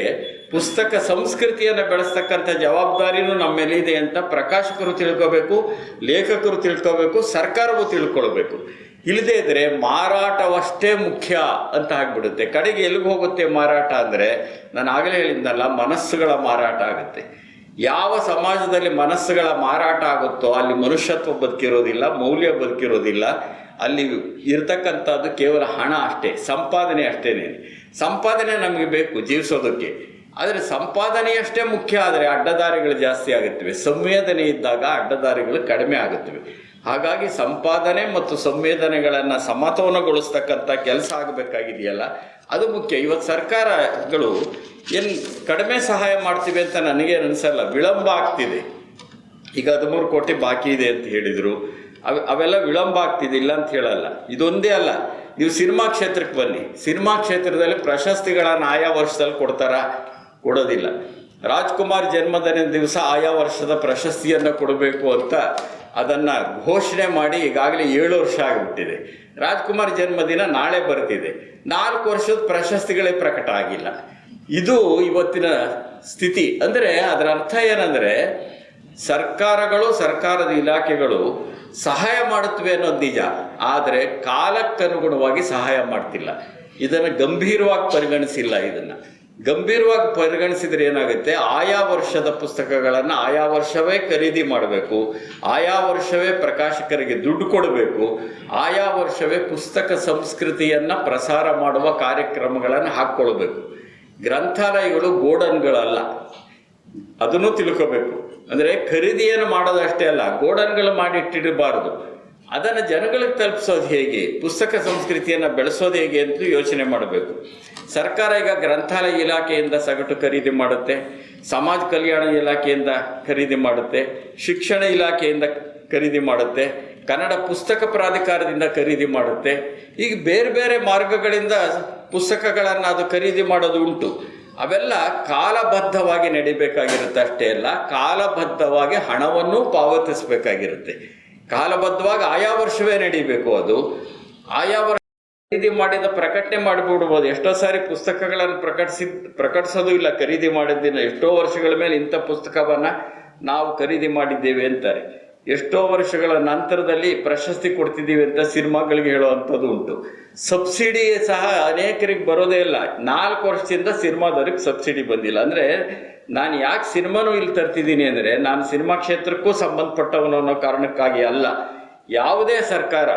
ಪುಸ್ತಕ ಸಂಸ್ಕೃತಿಯನ್ನು ಬೆಳೆಸ್ತಕ್ಕಂಥ ಜವಾಬ್ದಾರಿನೂ ನಮ್ಮ ಮೇಲಿದೆ ಅಂತ ಪ್ರಕಾಶಕರು ತಿಳ್ಕೋಬೇಕು, ಲೇಖಕರು ತಿಳ್ಕೋಬೇಕು, ಸರ್ಕಾರವು ತಿಳ್ಕೊಳ್ಬೇಕು. ಇಲ್ಲದೇ ಇದ್ದರೆ ಮಾರಾಟವಷ್ಟೇ ಮುಖ್ಯ ಅಂತ ಆಗ್ಬಿಡುತ್ತೆ. ಕಡೆಗೆ ಎಲ್ಲಿಗೆ ಹೋಗುತ್ತೆ ಮಾರಾಟ ಅಂದರೆ, ನಾನು ಆಗಲೇ ಹೇಳಿದ್ನಲ್ಲ, ಮನಸ್ಸುಗಳ ಮಾರಾಟ ಆಗುತ್ತೆ. ಯಾವ ಸಮಾಜದಲ್ಲಿ ಮನಸ್ಸುಗಳ ಮಾರಾಟ ಆಗುತ್ತೋ ಅಲ್ಲಿ ಮನುಷ್ಯತ್ವ ಬದುಕಿರೋದಿಲ್ಲ, ಮೌಲ್ಯ ಬದುಕಿರೋದಿಲ್ಲ, ಅಲ್ಲಿ ಇರ್ತಕ್ಕಂಥದ್ದು ಕೇವಲ ಹಣ ಅಷ್ಟೇ, ಸಂಪಾದನೆ ಅಷ್ಟೇನೆ ಸಂಪಾದನೆ ನಮಗೆ ಬೇಕು ಜೀವಿಸೋದಕ್ಕೆ. ಆದರೆ ಸಂಪಾದನೆಯಷ್ಟೇ ಮುಖ್ಯ ಆದರೆ ಅಡ್ಡದಾರಿಗಳು ಜಾಸ್ತಿ ಆಗುತ್ತವೆ. ಸಂವೇದನೆ ಇದ್ದಾಗ ಅಡ್ಡದಾರಿಗಳು ಕಡಿಮೆ ಆಗುತ್ತವೆ. ಹಾಗಾಗಿ ಸಂಪಾದನೆ ಮತ್ತು ಸಂವೇದನೆಗಳನ್ನು ಸಮತೋಲನಗೊಳಿಸ್ತಕ್ಕಂಥ ಕೆಲಸ ಆಗಬೇಕಾಗಿದೆಯಲ್ಲ, ಅದು ಮುಖ್ಯ. ಇವತ್ತು ಸರ್ಕಾರಗಳು ಏನು ಕಡಿಮೆ ಸಹಾಯ ಮಾಡ್ತೀವಿ ಅಂತ ನನಗೆ ಅನಿಸಲ್ಲ. ವಿಳಂಬ ಆಗ್ತಿದೆ. ಈಗ ಹದಿಮೂರು ಕೋಟಿ ಬಾಕಿ ಇದೆ ಅಂತ ಹೇಳಿದರು. ಅವ, ಅವೆಲ್ಲ ವಿಳಂಬ ಆಗ್ತಿದೆ, ಇಲ್ಲ ಅಂತ ಹೇಳಲ್ಲ. ಇದೊಂದೇ ಅಲ್ಲ. ನೀವು ಸಿನಿಮಾ ಕ್ಷೇತ್ರಕ್ಕೆ ಬನ್ನಿ. ಸಿನಿಮಾ ಕ್ಷೇತ್ರದಲ್ಲಿ ಪ್ರಶಸ್ತಿಗಳನ್ನು ಆಯಾ ವರ್ಷದಲ್ಲಿ ಕೊಡ್ತಾರ? ಕೊಡೋದಿಲ್ಲ. ರಾಜ್ಕುಮಾರ್ ಜನ್ಮದಿನ ದಿವಸ ಆಯಾ ವರ್ಷದ ಪ್ರಶಸ್ತಿಯನ್ನು ಕೊಡಬೇಕು ಅಂತ ಅದನ್ನು ಘೋಷಣೆ ಮಾಡಿ ಈಗಾಗಲೇ ಏಳು ವರ್ಷ ಆಗಿಬಿಟ್ಟಿದೆ. ರಾಜ್ಕುಮಾರ್ ಜನ್ಮದಿನ ನಾಳೆ ಬರ್ತಿದೆ. ನಾಲ್ಕು ವರ್ಷದ ಪ್ರಶಸ್ತಿಗಳೇ ಪ್ರಕಟ ಆಗಿಲ್ಲ. ಇದು ಇವತ್ತಿನ ಸ್ಥಿತಿ. ಅಂದರೆ ಅದರ ಅರ್ಥ ಏನಂದರೆ, ಸರ್ಕಾರಗಳು, ಸರ್ಕಾರದ ಇಲಾಖೆಗಳು ಸಹಾಯ ಮಾಡುತ್ತವೆ ಅನ್ನೋದು ನಿಜ. ಆದರೆ ಕಾಲಕ್ಕನುಗುಣವಾಗಿ ಸಹಾಯ ಮಾಡ್ತಿಲ್ಲ. ಇದನ್ನು ಗಂಭೀರವಾಗಿ ಪರಿಗಣಿಸಿಲ್ಲ ಇದನ್ನು. ಗಂಭೀರವಾಗಿ ಪರಿಗಣಿಸಿದ್ರೆ ಏನಾಗುತ್ತೆ? ಆಯಾ ವರ್ಷದ ಪುಸ್ತಕಗಳನ್ನು ಆಯಾ ವರ್ಷವೇ ಖರೀದಿ ಮಾಡಬೇಕು. ಆಯಾ ವರ್ಷವೇ ಪ್ರಕಾಶಕರಿಗೆ ದುಡ್ಡು ಕೊಡಬೇಕು. ಆಯಾ ವರ್ಷವೇ ಪುಸ್ತಕ ಸಂಸ್ಕೃತಿಯನ್ನು ಪ್ರಸಾರ ಮಾಡುವ ಕಾರ್ಯಕ್ರಮಗಳನ್ನು ಹಾಕ್ಕೊಳ್ಬೇಕು. ಗ್ರಂಥಾಲಯಗಳು ಗೋಡನ್ಗಳಲ್ಲ. ಅದನ್ನು ತಿಳ್ಕೋಬೇಕು. ಅಂದರೆ ಖರೀದಿಯನ್ನು ಮಾಡೋದಷ್ಟೇ ಅಲ್ಲ, ಗೋಡನ್ಗಳು ಮಾಡಿಟ್ಟಿರಬಾರದು. ಅದನ್ನು ಜನಗಳಿಗೆ ತಲುಪಿಸೋದು ಹೇಗೆ? ಪುಸ್ತಕ ಸಂಸ್ಕೃತಿಯನ್ನು ಬೆಳೆಸೋದು ಹೇಗೆ ಅಂತ ಯೋಚನೆ ಮಾಡಬೇಕು. ಸರ್ಕಾರ ಈಗ ಗ್ರಂಥಾಲಯ ಇಲಾಖೆಯಿಂದ ಸಗಟು ಖರೀದಿ ಮಾಡುತ್ತೆ, ಸಮಾಜ ಕಲ್ಯಾಣ ಇಲಾಖೆಯಿಂದ ಖರೀದಿ ಮಾಡುತ್ತೆ, ಶಿಕ್ಷಣ ಇಲಾಖೆಯಿಂದ ಖರೀದಿ ಮಾಡುತ್ತೆ, ಕನ್ನಡ ಪುಸ್ತಕ ಪ್ರಾಧಿಕಾರದಿಂದ ಖರೀದಿ ಮಾಡುತ್ತೆ. ಈಗ ಬೇರೆ ಬೇರೆ ಮಾರ್ಗಗಳಿಂದ ಪುಸ್ತಕಗಳನ್ನು ಅದು ಖರೀದಿ ಮಾಡೋದು ಉಂಟು. ಅವೆಲ್ಲ ಕಾಲಬದ್ಧವಾಗಿ ನಡಿಬೇಕಾಗಿರುತ್ತೆ ಅಷ್ಟೇ ಅಲ್ಲ, ಕಾಲಬದ್ಧವಾಗಿ ಹಣವನ್ನು ಪಾವತಿಸಬೇಕಾಗಿರುತ್ತೆ. ಕಾಲಬದ್ಧವಾಗಿ ಆಯಾ ವರ್ಷವೇ ನಡಿಬೇಕು ಅದು. ಆಯಾ ಖರೀದಿ ಮಾಡಿದ ಪ್ರಕಟಣೆ ಮಾಡಿಬಿಡ್ಬೋದು. ಎಷ್ಟೋ ಸಾರಿ ಪುಸ್ತಕಗಳನ್ನು ಪ್ರಕಟಿಸಿ ಪ್ರಕಟಿಸೋದು ಇಲ್ಲ, ಖರೀದಿ ಮಾಡಿದ್ದಿನ ಎಷ್ಟೋ ವರ್ಷಗಳ ಮೇಲೆ ಇಂಥ ಪುಸ್ತಕವನ್ನು ನಾವು ಖರೀದಿ ಮಾಡಿದ್ದೇವೆ ಅಂತಾರೆ. ಎಷ್ಟೋ ವರ್ಷಗಳ ನಂತರದಲ್ಲಿ ಪ್ರಶಸ್ತಿ ಕೊಡ್ತಿದ್ದೀವಿ ಅಂತ ಸಿನಿಮಾಗಳಿಗೆ ಹೇಳುವಂಥದ್ದು ಉಂಟು. ಸಬ್ಸಿಡಿ ಸಹ ಅನೇಕರಿಗೆ ಬರೋದೇ ಇಲ್ಲ. ನಾಲ್ಕು ವರ್ಷದಿಂದ ಸಿನಿಮಾದವ್ರಿಗೆ ಸಬ್ಸಿಡಿ ಬಂದಿಲ್ಲ. ಅಂದರೆ ನಾನು ಯಾಕೆ ಸಿನಿಮಾನೂ ಇಲ್ಲಿ ತರ್ತಿದ್ದೀನಿ ಅಂದರೆ, ನಾನು ಸಿನಿಮಾ ಕ್ಷೇತ್ರಕ್ಕೂ ಸಂಬಂಧಪಟ್ಟವನು ಅನ್ನೋ ಕಾರಣಕ್ಕಾಗಿ ಅಲ್ಲ. ಯಾವುದೇ ಸರ್ಕಾರ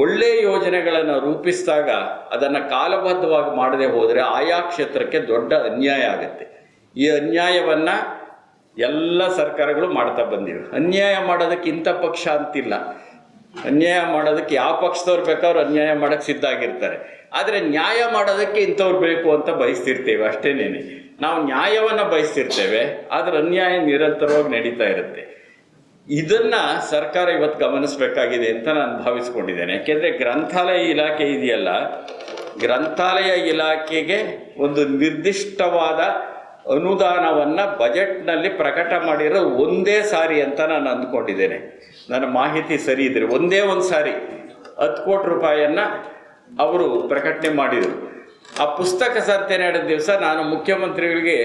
ಒಳ್ಳೆ ಯೋಜನೆಗಳನ್ನು ರೂಪಿಸಿದಾಗ ಅದನ್ನು ಕಾಲಬದ್ಧವಾಗಿ ಮಾಡದೆ ಹೋದರೆ ಆಯಾ ಕ್ಷೇತ್ರಕ್ಕೆ ದೊಡ್ಡ ಅನ್ಯಾಯ ಆಗುತ್ತೆ. ಈ ಅನ್ಯಾಯವನ್ನು ಎಲ್ಲ ಸರ್ಕಾರಗಳು ಮಾಡ್ತಾ ಬಂದಿವೆ. ಅನ್ಯಾಯ ಮಾಡೋದಕ್ಕೆ ಇಂಥ ಪಕ್ಷ ಅಂತಿಲ್ಲ. ಅನ್ಯಾಯ ಮಾಡೋದಕ್ಕೆ ಯಾವ ಪಕ್ಷದವ್ರು ಬೇಕಾದ್ರೂ ಅನ್ಯಾಯ ಮಾಡೋಕ್ಕೆ ಸಿದ್ಧ ಆಗಿರ್ತಾರೆ. ಆದರೆ ನ್ಯಾಯ ಮಾಡೋದಕ್ಕೆ ಇಂಥವ್ರು ಬೇಕು ಅಂತ ಬಯಸ್ತಿರ್ತೇವೆ ಅಷ್ಟೇನೇನೆ. ನಾವು ನ್ಯಾಯವನ್ನು ಬಯಸ್ತಿರ್ತೇವೆ, ಆದರೆ ಅನ್ಯಾಯ ನಿರಂತರವಾಗಿ ನಡೀತಾ ಇರುತ್ತೆ. ಇದನ್ನ ಸರ್ಕಾರ ಇವತ್ತು ಗಮನಿಸಬೇಕಾಗಿದೆ ಅಂತ ನಾನು ಭಾವಿಸ್ಕೊಂಡಿದ್ದೇನೆ. ಯಾಕೆಂದರೆ ಗ್ರಂಥಾಲಯ ಇಲಾಖೆ ಇದೆಯಲ್ಲ, ಗ್ರಂಥಾಲಯ ಇಲಾಖೆಗೆ ಒಂದು ನಿರ್ದಿಷ್ಟವಾದ ಅನುದಾನವನ್ನು ಬಜೆಟ್ನಲ್ಲಿ ಪ್ರಕಟ ಮಾಡಿರೋ ಒಂದೇ ಸಾರಿ ಅಂತ ನಾನು ಅಂದ್ಕೊಂಡಿದ್ದೇನೆ. ನನ್ನ ಮಾಹಿತಿ ಸರಿ ಇದ್ರೆ ಒಂದೇ ಒಂದು ಸಾರಿ ಹತ್ತು ಕೋಟಿ ರೂಪಾಯಿಯನ್ನು ಅವರು ಪ್ರಕಟಣೆ ಮಾಡಿದರು. ಆ ಪುಸ್ತಕ ಸಂತೆ ನಡೆದ ದಿವಸ ನಾನು ಮುಖ್ಯಮಂತ್ರಿಗಳಿಗೆ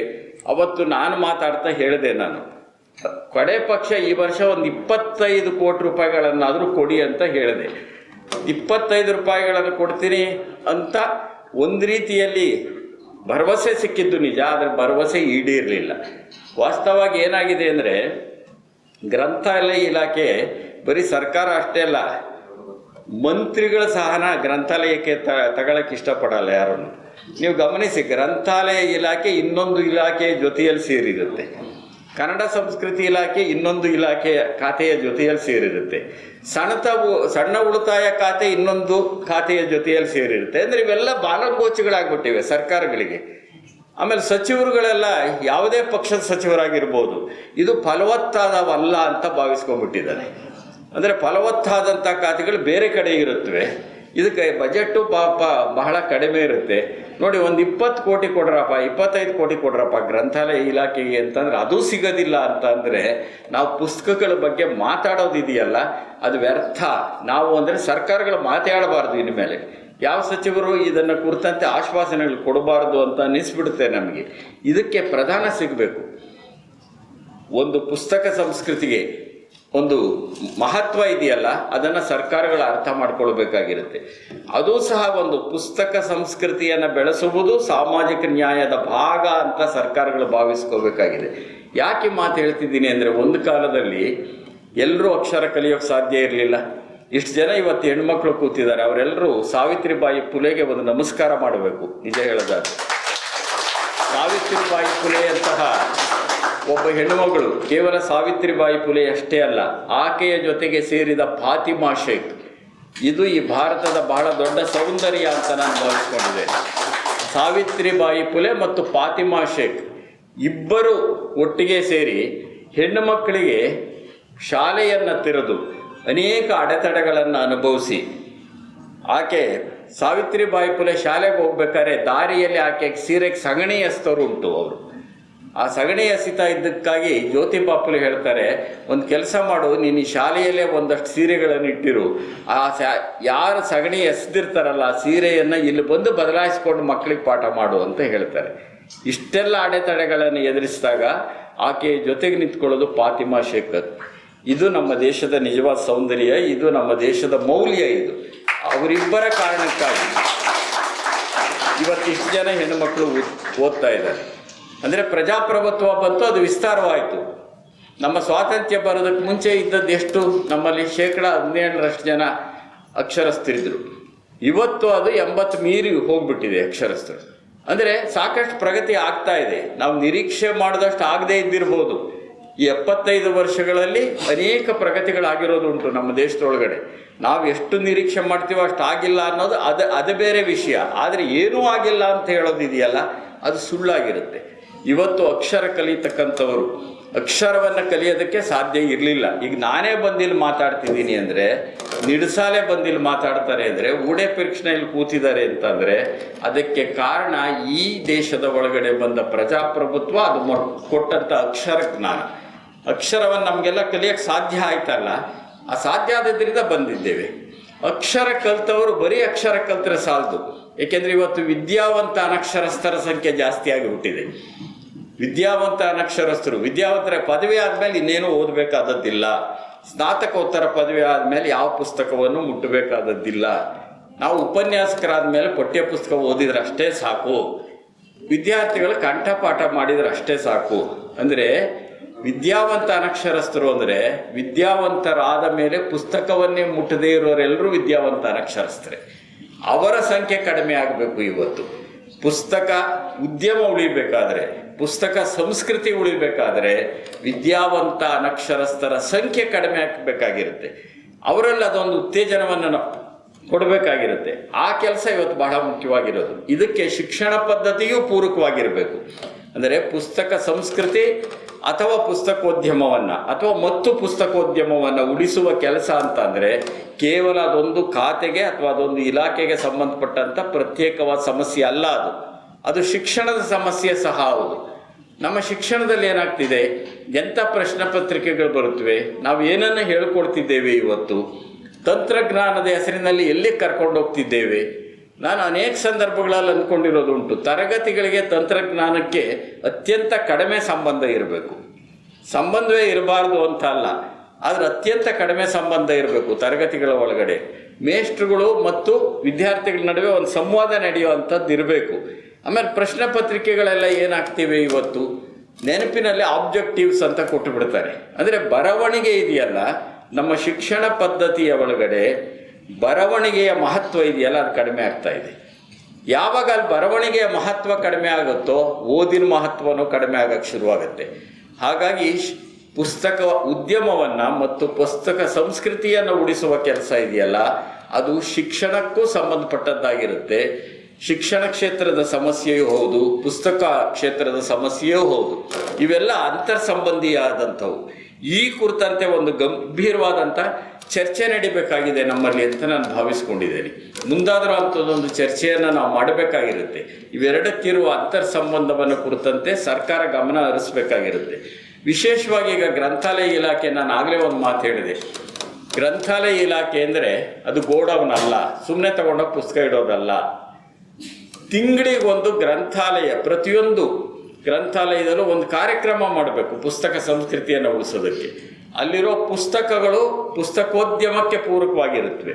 ಅವತ್ತು ನಾನು ಮಾತಾಡ್ತಾ ಹೇಳಿದೆ ನಾನು. ಕಡೆ ಪಕ್ಷ ಈ ವರ್ಷ ಒಂದು ಇಪ್ಪತ್ತೈದು ಕೋಟಿ ರೂಪಾಯಿಗಳನ್ನಾದರೂ ಕೊಡಿ ಅಂತ ಹೇಳಿದೆ. ಇಪ್ಪತ್ತೈದು ರೂಪಾಯಿಗಳನ್ನು ಕೊಡ್ತೀನಿ ಅಂತ ಒಂದು ರೀತಿಯಲ್ಲಿ ಭರವಸೆ ಸಿಕ್ಕಿದ್ದು ನಿಜ, ಆದರೆ ಭರವಸೆ ಈಡೇರಲಿಲ್ಲ. ವಾಸ್ತವವಾಗಿ ಏನಾಗಿದೆ ಅಂದರೆ ಗ್ರಂಥಾಲಯ ಇಲಾಖೆ ಬರೀ ಸರ್ಕಾರ ಅಷ್ಟೇ ಅಲ್ಲ, ಮಂತ್ರಿಗಳ ಸಹನ ಗ್ರಂಥಾಲಯಕ್ಕೆ ತ ತಗೊಳಕ್ಕೆ ಇಷ್ಟಪಡಲ್ಲ ಯಾರನ್ನು. ನೀವು ಗಮನಿಸಿ, ಗ್ರಂಥಾಲಯ ಇಲಾಖೆ ಇನ್ನೊಂದು ಇಲಾಖೆಯ ಜೊತೆಯಲ್ಲಿ ಸೇರಿರುತ್ತೆ. ಕನ್ನಡ ಸಂಸ್ಕೃತಿ ಇಲಾಖೆ ಇನ್ನೊಂದು ಇಲಾಖೆಯ ಖಾತೆಯ ಜೊತೆಯಲ್ಲಿ ಸೇರಿರುತ್ತೆ. ಸಣ್ಣತ ಉ- ಸಣ್ಣ ಉಳಿತಾಯ ಖಾತೆ ಇನ್ನೊಂದು ಖಾತೆಯ ಜೊತೆಯಲ್ಲಿ ಸೇರಿರುತ್ತೆ. ಅಂದರೆ ಇವೆಲ್ಲ ಬಾಲಗೋಚಿಗಳಾಗ್ಬಿಟ್ಟಿವೆ ಸರ್ಕಾರಗಳಿಗೆ. ಆಮೇಲೆ ಸಚಿವರುಗಳೆಲ್ಲ ಯಾವುದೇ ಪಕ್ಷದ ಸಚಿವರಾಗಿರ್ಬೋದು, ಇದು ಫಲವತ್ತಾದವಲ್ಲ ಅಂತ ಭಾವಿಸ್ಕೊಂಡ್ಬಿಟ್ಟಿದ್ದಾರೆ. ಅಂದರೆ ಫಲವತ್ತಾದಂಥ ಖಾತೆಗಳು ಬೇರೆ ಕಡೆ ಇರುತ್ತವೆ. ಇದಕ್ಕೆ ಬಜೆಟ್ಟು ಪಾಪ ಬಹಳ ಕಡಿಮೆ ಇರುತ್ತೆ. ನೋಡಿ, ಒಂದು ಇಪ್ಪತ್ತು ಕೋಟಿ ಕೊಡ್ರಪ್ಪ, ಇಪ್ಪತ್ತೈದು ಕೋಟಿ ಕೊಡ್ರಪ್ಪ ಗ್ರಂಥಾಲಯ ಇಲಾಖೆಗೆ ಅಂತಂದ್ರೆ ಅದು ಸಿಗೋದಿಲ್ಲ ಅಂತಂದರೆ ನಾವು ಪುಸ್ತಕಗಳ ಬಗ್ಗೆ ಮಾತಾಡೋದಿದೆಯಲ್ಲ ಅದು ವ್ಯರ್ಥ. ನಾವು ಅಂದರೆ ಸರ್ಕಾರಗಳು ಮಾತಾಡಬಾರ್ದು ಇನ್ಮೇಲೆ. ಯಾವ ಸಚಿವರು ಇದನ್ನು ಕುರಿತಂತೆ ಆಶ್ವಾಸನೆಗಳು ಕೊಡಬಾರ್ದು ಅಂತ ಅನ್ನಿಸ್ಬಿಡುತ್ತೆ ನಮಗೆ. ಇದಕ್ಕೆ ಪ್ರಧಾನ ಸಿಗಬೇಕು. ಒಂದು ಪುಸ್ತಕ ಸಂಸ್ಕೃತಿಗೆ ಒಂದು ಮಹತ್ವ ಇದೆಯಲ್ಲ, ಅದನ್ನು ಸರ್ಕಾರಗಳು ಅರ್ಥ ಮಾಡ್ಕೊಳ್ಬೇಕಾಗಿರುತ್ತೆ. ಅದು ಸಹ ಒಂದು ಪುಸ್ತಕ ಸಂಸ್ಕೃತಿಯನ್ನು ಬೆಳೆಸುವುದು ಸಾಮಾಜಿಕ ನ್ಯಾಯದ ಭಾಗ ಅಂತ ಸರ್ಕಾರಗಳು ಭಾವಿಸ್ಕೋಬೇಕಾಗಿದೆ ಯಾಕೆ ಮಾತು ಹೇಳ್ತಿದ್ದೀನಿ ಅಂದರೆ, ಒಂದು ಕಾಲದಲ್ಲಿ ಎಲ್ಲರೂ ಅಕ್ಷರ ಕಲಿಯೋಕೆ ಸಾಧ್ಯ ಇರಲಿಲ್ಲ. ಇಷ್ಟು ಜನ ಇವತ್ತು ಹೆಣ್ಮಕ್ಳು ಕೂತಿದ್ದಾರೆ ಅವರೆಲ್ಲರೂ ಸಾವಿತ್ರಿಬಾಯಿ ಪುಲೆಗೆ ಒಂದು ನಮಸ್ಕಾರ ಮಾಡಬೇಕು, ನಿಜ ಹೇಳೋದಾದ್ರೆ. ಸಾವಿತ್ರಿಬಾಯಿ ಪುಲೆಯಂತಹ ಒಬ್ಬ ಹೆಣ್ಣುಮಗಳು, ಕೇವಲ ಸಾವಿತ್ರಿಬಾಯಿ ಪುಲೆ ಅಷ್ಟೇ ಅಲ್ಲ, ಆಕೆಯ ಜೊತೆಗೆ ಸೇರಿದ ಫಾತಿಮಾ ಶೇಖ್. ಇದು ಈ ಭಾರತದ ಬಹಳ ದೊಡ್ಡ ಸೌಂದರ್ಯ ಅಂತ ನಾನು ಭಾವಿಸ್ಕೊಂಡಿದ್ದೇನೆ. ಸಾವಿತ್ರಿಬಾಯಿ ಪುಲೆ ಮತ್ತು ಫಾತಿಮಾ ಶೇಖ್ ಇಬ್ಬರು ಒಟ್ಟಿಗೆ ಸೇರಿ ಹೆಣ್ಣು ಮಕ್ಕಳಿಗೆ ಶಾಲೆಯನ್ನು ತೆರೆದು ಅನೇಕ ಅಡೆತಡೆಗಳನ್ನು ಅನುಭವಿಸಿ, ಆಕೆ ಸಾವಿತ್ರಿಬಾಯಿ ಪುಲೆ ಶಾಲೆಗೆ ಹೋಗ್ಬೇಕಾದ್ರೆ ದಾರಿಯಲ್ಲಿ ಆಕೆಗೆ ಸೀರೆಗೆ ಸಗಣಿ ಉಂಟು ಅವರು. ಆ ಸಗಣಿ ಎಸಿತಾ ಇದ್ದಕ್ಕಾಗಿ ಜ್ಯೋತಿ ಬಾಪುಲು ಹೇಳ್ತಾರೆ, ಒಂದು ಕೆಲಸ ಮಾಡು, ನೀನು ಶಾಲೆಯಲ್ಲೇ ಒಂದಷ್ಟು ಸೀರೆಗಳನ್ನು ಇಟ್ಟಿರು. ಆ ಸ, ಯಾರು ಸಗಣಿ ಎಸೆದಿರ್ತಾರಲ್ಲ, ಆ ಸೀರೆಯನ್ನು ಇಲ್ಲಿ ಬಂದು ಬದಲಾಯಿಸ್ಕೊಂಡು ಮಕ್ಕಳಿಗೆ ಪಾಠ ಮಾಡು ಅಂತ ಹೇಳ್ತಾರೆ. ಇಷ್ಟೆಲ್ಲ ಅಡೆತಡೆಗಳನ್ನು ಎದುರಿಸಿದಾಗ ಆಕೆಯ ಜೊತೆಗೆ ನಿಂತ್ಕೊಳ್ಳೋದು ಫಾತಿಮಾ ಶೇಖರ್. ಇದು ನಮ್ಮ ದೇಶದ ನಿಜವಾದ ಸೌಂದರ್ಯ, ಇದು ನಮ್ಮ ದೇಶದ ಮೌಲ್ಯ ಇದು. ಅವರಿಬ್ಬರ ಕಾರಣಕ್ಕಾಗಿ. ಇವತ್ತಿಷ್ಟು ಜನ ಹೆಣ್ಣುಮಕ್ಕಳು ಓದ್- ಓದ್ತಾ ಇದ್ದಾರೆ. ಅಂದರೆ ಪ್ರಜಾಪ್ರಭುತ್ವ ಬಂತು, ಅದು ವಿಸ್ತಾರವಾಯಿತು. ನಮ್ಮ ಸ್ವಾತಂತ್ರ್ಯ ಬರೋದಕ್ಕೆ ಮುಂಚೆ ಇದ್ದದ್ದು ಎಷ್ಟು? ನಮ್ಮಲ್ಲಿ ಶೇಕಡ ಹದಿನೇಳರಷ್ಟು ಜನ ಅಕ್ಷರಸ್ಥರಿದ್ದರು ಇವತ್ತು ಅದು ಎಂಬತ್ತು ಮೀರಿ ಹೋಗ್ಬಿಟ್ಟಿದೆ ಅಕ್ಷರಸ್ಥರು. ಅಂದರೆ ಸಾಕಷ್ಟು ಪ್ರಗತಿ ಆಗ್ತಾ ಇದೆ. ನಾವು ನಿರೀಕ್ಷೆ ಮಾಡಿದಷ್ಟು ಆಗದೇ ಇದ್ದಿರ್ಬೋದು. ಈ ಎಪ್ಪತ್ತೈದು ವರ್ಷಗಳಲ್ಲಿ ಅನೇಕ ಪ್ರಗತಿಗಳಾಗಿರೋದುಂಟು ನಮ್ಮ ದೇಶದೊಳಗಡೆ. ನಾವು ಎಷ್ಟು ನಿರೀಕ್ಷೆ ಮಾಡ್ತೀವೋ ಅಷ್ಟು ಆಗಿಲ್ಲ ಅನ್ನೋದು ಅದು ಅದು ಬೇರೆ ವಿಷಯ. ಆದರೆ ಏನೂ ಆಗಿಲ್ಲ ಅಂತ ಹೇಳೋದಿದೆಯಲ್ಲ, ಅದು ಸುಳ್ಳಾಗಿರುತ್ತೆ. ಇವತ್ತು ಅಕ್ಷರ ಕಲಿತಕ್ಕಂಥವರು. ಅಕ್ಷರವನ್ನು ಕಲಿಯೋದಕ್ಕೆ ಸಾಧ್ಯ ಇರಲಿಲ್ಲ. ಈಗ ನಾನೇ ಬಂದಿಲ್ಲಿ ಮಾತಾಡ್ತಿದ್ದೀನಿ ಅಂದರೆ, ನಿಡ್ಸಾಲೆ ಬಂದಿಲ್ಲಿ ಮಾತಾಡ್ತಾರೆ ಅಂದರೆ, ಊಡೆ ಪರೀಕ್ಷೆಯಲ್ಲಿ ಕೂತಿದ್ದಾರೆ ಅಂತಂದರೆ, ಅದಕ್ಕೆ ಕಾರಣ ಈ ದೇಶದ ಒಳಗಡೆ ಬಂದ ಪ್ರಜಾಪ್ರಭುತ್ವ ಅದು ಮೊ ಕೊಟ್ಟಂಥ ಅಕ್ಷರ ಜ್ಞಾನ. ಅಕ್ಷರವನ್ನು ನಮಗೆಲ್ಲ ಕಲಿಯೋಕ್ಕೆ ಸಾಧ್ಯ ಆಯ್ತಲ್ಲ. ಆ ಸಾಧ್ಯ ಆದ್ದರಿಂದ ಬಂದಿದ್ದೇವೆ. ಅಕ್ಷರ ಕಲ್ತವರು ಬರೀ ಅಕ್ಷರ ಕಲ್ತರೆ ಸಾಲದು. ಏಕೆಂದರೆ ಇವತ್ತು ವಿದ್ಯಾವಂತ ಅನಕ್ಷರಸ್ಥರ ಸಂಖ್ಯೆ ಜಾಸ್ತಿ ಆಗಿಬಿಟ್ಟಿದೆ ವಿದ್ಯಾವಂತ ಅನಕ್ಷರಸ್ಥರು ವಿದ್ಯಾವಂತರ ಪದವಿ ಆದಮೇಲೆ ಇನ್ನೇನು ಓದಬೇಕಾದದ್ದಿಲ್ಲ. ಸ್ನಾತಕೋತ್ತರ ಪದವಿ ಆದಮೇಲೆ ಯಾವ ಪುಸ್ತಕವನ್ನು ಮುಟ್ಟಬೇಕಾದದ್ದಿಲ್ಲ. ನಾವು ಉಪನ್ಯಾಸಕರಾದ ಮೇಲೆ ಪಠ್ಯ ಪುಸ್ತಕ ಓದಿದ್ರೆ ಅಷ್ಟೇ ಸಾಕು. ವಿದ್ಯಾರ್ಥಿಗಳು ಕಂಠಪಾಠ ಮಾಡಿದ್ರೆ ಅಷ್ಟೇ ಸಾಕು. ಅಂದರೆ ವಿದ್ಯಾವಂತ ಅನಕ್ಷರಸ್ಥರು ಅಂದರೆ ವಿದ್ಯಾವಂತರಾದ ಮೇಲೆ ಪುಸ್ತಕವನ್ನೇ ಮುಟ್ಟದೇ ಇರೋರೆಲ್ಲರೂ ವಿದ್ಯಾವಂತ ಅನಕ್ಷರಸ್ಥರೇ ಅವರ ಸಂಖ್ಯೆ ಕಡಿಮೆ ಆಗಬೇಕು ಇವತ್ತು. ಪುಸ್ತಕ ಉದ್ಯಮ ಉಳಿಬೇಕಾದ್ರೆ, ಪುಸ್ತಕ ಸಂಸ್ಕೃತಿ ಉಳಿಬೇಕಾದ್ರೆ ವಿದ್ಯಾವಂತ ಅನಕ್ಷರಸ್ಥರ ಸಂಖ್ಯೆ ಕಡಿಮೆ ಆಗಬೇಕಾಗಿರುತ್ತೆ. ಅವರಲ್ಲಿ ಅದೊಂದು ಉತ್ತೇಜನವನ್ನು ನಾವು ಕೊಡಬೇಕಾಗಿರುತ್ತೆ. ಆ ಕೆಲಸ ಇವತ್ತು ಬಹಳ ಮುಖ್ಯವಾಗಿರೋದು. ಇದಕ್ಕೆ ಶಿಕ್ಷಣ ಪದ್ಧತಿಯೂ ಪೂರಕವಾಗಿರಬೇಕು. ಅಂದರೆ ಪುಸ್ತಕ ಸಂಸ್ಕೃತಿ ಅಥವಾ ಪುಸ್ತಕೋದ್ಯಮವನ್ನು ಅಥವಾ ಮತ್ತು ಪುಸ್ತಕೋದ್ಯಮವನ್ನು ಉಳಿಸುವ ಕೆಲಸ ಅಂತಂದರೆ ಕೇವಲ ಅದೊಂದು ಖಾತೆಗೆ ಅಥವಾ ಅದೊಂದು ಇಲಾಖೆಗೆ ಸಂಬಂಧಪಟ್ಟಂಥ ಪ್ರತ್ಯೇಕವಾದ ಸಮಸ್ಯೆ ಅಲ್ಲ ಅದು. ಅದು ಶಿಕ್ಷಣದ ಸಮಸ್ಯೆ ಸಹ ಹೌದು. ನಮ್ಮ ಶಿಕ್ಷಣದಲ್ಲಿ ಏನಾಗ್ತಿದೆ? ಎಂಥ ಪ್ರಶ್ನೆ ಪತ್ರಿಕೆಗಳು ಬರುತ್ತವೆ? ನಾವು ಏನನ್ನು ಹೇಳ್ಕೊಡ್ತಿದ್ದೇವೆ ಇವತ್ತು? ತಂತ್ರಜ್ಞಾನದ ಹೆಸರಿನಲ್ಲಿ ಎಲ್ಲಿ ಕರ್ಕೊಂಡು ಹೋಗ್ತಿದ್ದೇವೆ? ನಾನು ಅನೇಕ ಸಂದರ್ಭಗಳಲ್ಲಿ ಅಂದ್ಕೊಂಡಿರೋದುಂಟು ತರಗತಿಗಳಿಗೆ ತಂತ್ರಜ್ಞಾನಕ್ಕೆ ಅತ್ಯಂತ ಕಡಿಮೆ ಸಂಬಂಧ ಇರಬೇಕು. ಸಂಬಂಧವೇ ಇರಬಾರ್ದು ಅಂತ ಅಲ್ಲ, ಆದರೆ ಅತ್ಯಂತ ಕಡಿಮೆ ಸಂಬಂಧ ಇರಬೇಕು ತರಗತಿಗಳ ಒಳಗಡೆ. ಮೇಷ್ಟ್ರುಗಳು ಮತ್ತು ವಿದ್ಯಾರ್ಥಿಗಳ ನಡುವೆ ಒಂದು ಸಂವಾದ ನಡೆಯುವಂಥದ್ದು ಇರಬೇಕು. ಆಮೇಲೆ ಪ್ರಶ್ನೆ ಪತ್ರಿಕೆಗಳೆಲ್ಲ ಏನಾಗ್ತಿವೆ ಇವತ್ತು? ನೆನಪಿನಲ್ಲಿ ಆಬ್ಜೆಕ್ಟಿವ್ಸ್ ಅಂತ ಕೊಟ್ಟು ಬಿಡ್ತಾರೆ ಅಂದರೆ ಬರವಣಿಗೆ ಇದೆಯಲ್ಲ, ನಮ್ಮ ಶಿಕ್ಷಣ ಪದ್ಧತಿಯ ಒಳಗಡೆ ಬರವಣಿಗೆಯ ಮಹತ್ವ ಇದೆಯಲ್ಲ, ಅದು ಕಡಿಮೆ ಆಗ್ತಾ ಇದೆ. ಯಾವಾಗ ಅಲ್ಲಿ ಬರವಣಿಗೆಯ ಮಹತ್ವ ಕಡಿಮೆ ಆಗುತ್ತೋ, ಓದಿನ ಮಹತ್ವನೂ ಕಡಿಮೆ ಆಗಕ್ಕೆ ಶುರುವಾಗುತ್ತೆ. ಹಾಗಾಗಿ ಪುಸ್ತಕ ಉದ್ಯಮವನ್ನು ಮತ್ತು ಪುಸ್ತಕ ಸಂಸ್ಕೃತಿಯನ್ನು ಉಳಿಸುವ ಕೆಲಸ ಇದೆಯಲ್ಲ, ಅದು ಶಿಕ್ಷಣಕ್ಕೂ ಸಂಬಂಧಪಟ್ಟದ್ದಾಗಿರುತ್ತೆ. ಶಿಕ್ಷಣ ಕ್ಷೇತ್ರದ ಸಮಸ್ಯೆಯೂ ಹೌದು, ಪುಸ್ತಕ ಕ್ಷೇತ್ರದ ಸಮಸ್ಯೆಯೂ ಹೌದು. ಇವೆಲ್ಲ ಅಂತರ್ ಸಂಬಂಧಿಯಾದಂಥವು ಈ ಕುರಿತಂತೆ ಒಂದು ಗಂಭೀರವಾದಂಥ ಚರ್ಚೆ ನಡಿಬೇಕಾಗಿದೆ ನಮ್ಮಲ್ಲಿ ಅಂತ ನಾನು ಭಾವಿಸ್ಕೊಂಡಿದ್ದೇನೆ. ಮುಂದಾದರೂ ಅಂಥದ್ದೊಂದು ಚರ್ಚೆಯನ್ನು ನಾವು ಮಾಡಬೇಕಾಗಿರುತ್ತೆ. ಇವೆರಡಕ್ಕಿರುವ ಅಂತರ್ ಸಂಬಂಧವನ್ನು ಕುರಿತಂತೆ ಸರ್ಕಾರ ಗಮನ ಹರಿಸಬೇಕಾಗಿರುತ್ತೆ. ವಿಶೇಷವಾಗಿ ಈಗ ಗ್ರಂಥಾಲಯ ಇಲಾಖೆ, ನಾನು ಆಗಲೇ ಒಂದು ಮಾತು ಹೇಳಿದೆ. ಗ್ರಂಥಾಲಯ ಇಲಾಖೆ ಅಂದರೆ ಅದು ಗೋಡೌನ್ ಅಲ್ಲ ಸುಮ್ಮನೆ ತಗೊಂಡೋಗಿ ಪುಸ್ತಕ ಇಡೋದಲ್ಲ. ತಿಂಗಳಿಗೊಂದು ಗ್ರಂಥಾಲಯ, ಪ್ರತಿಯೊಂದು ಗ್ರಂಥಾಲಯದಲ್ಲೂ ಒಂದು ಕಾರ್ಯಕ್ರಮ ಮಾಡಬೇಕು, ಪುಸ್ತಕ ಸಂಸ್ಕೃತಿಯನ್ನು ಉಳಿಸೋದಕ್ಕೆ. ಅಲ್ಲಿರೋ ಪುಸ್ತಕಗಳು ಪುಸ್ತಕೋದ್ಯಮಕ್ಕೆ ಪೂರಕವಾಗಿರುತ್ತವೆ.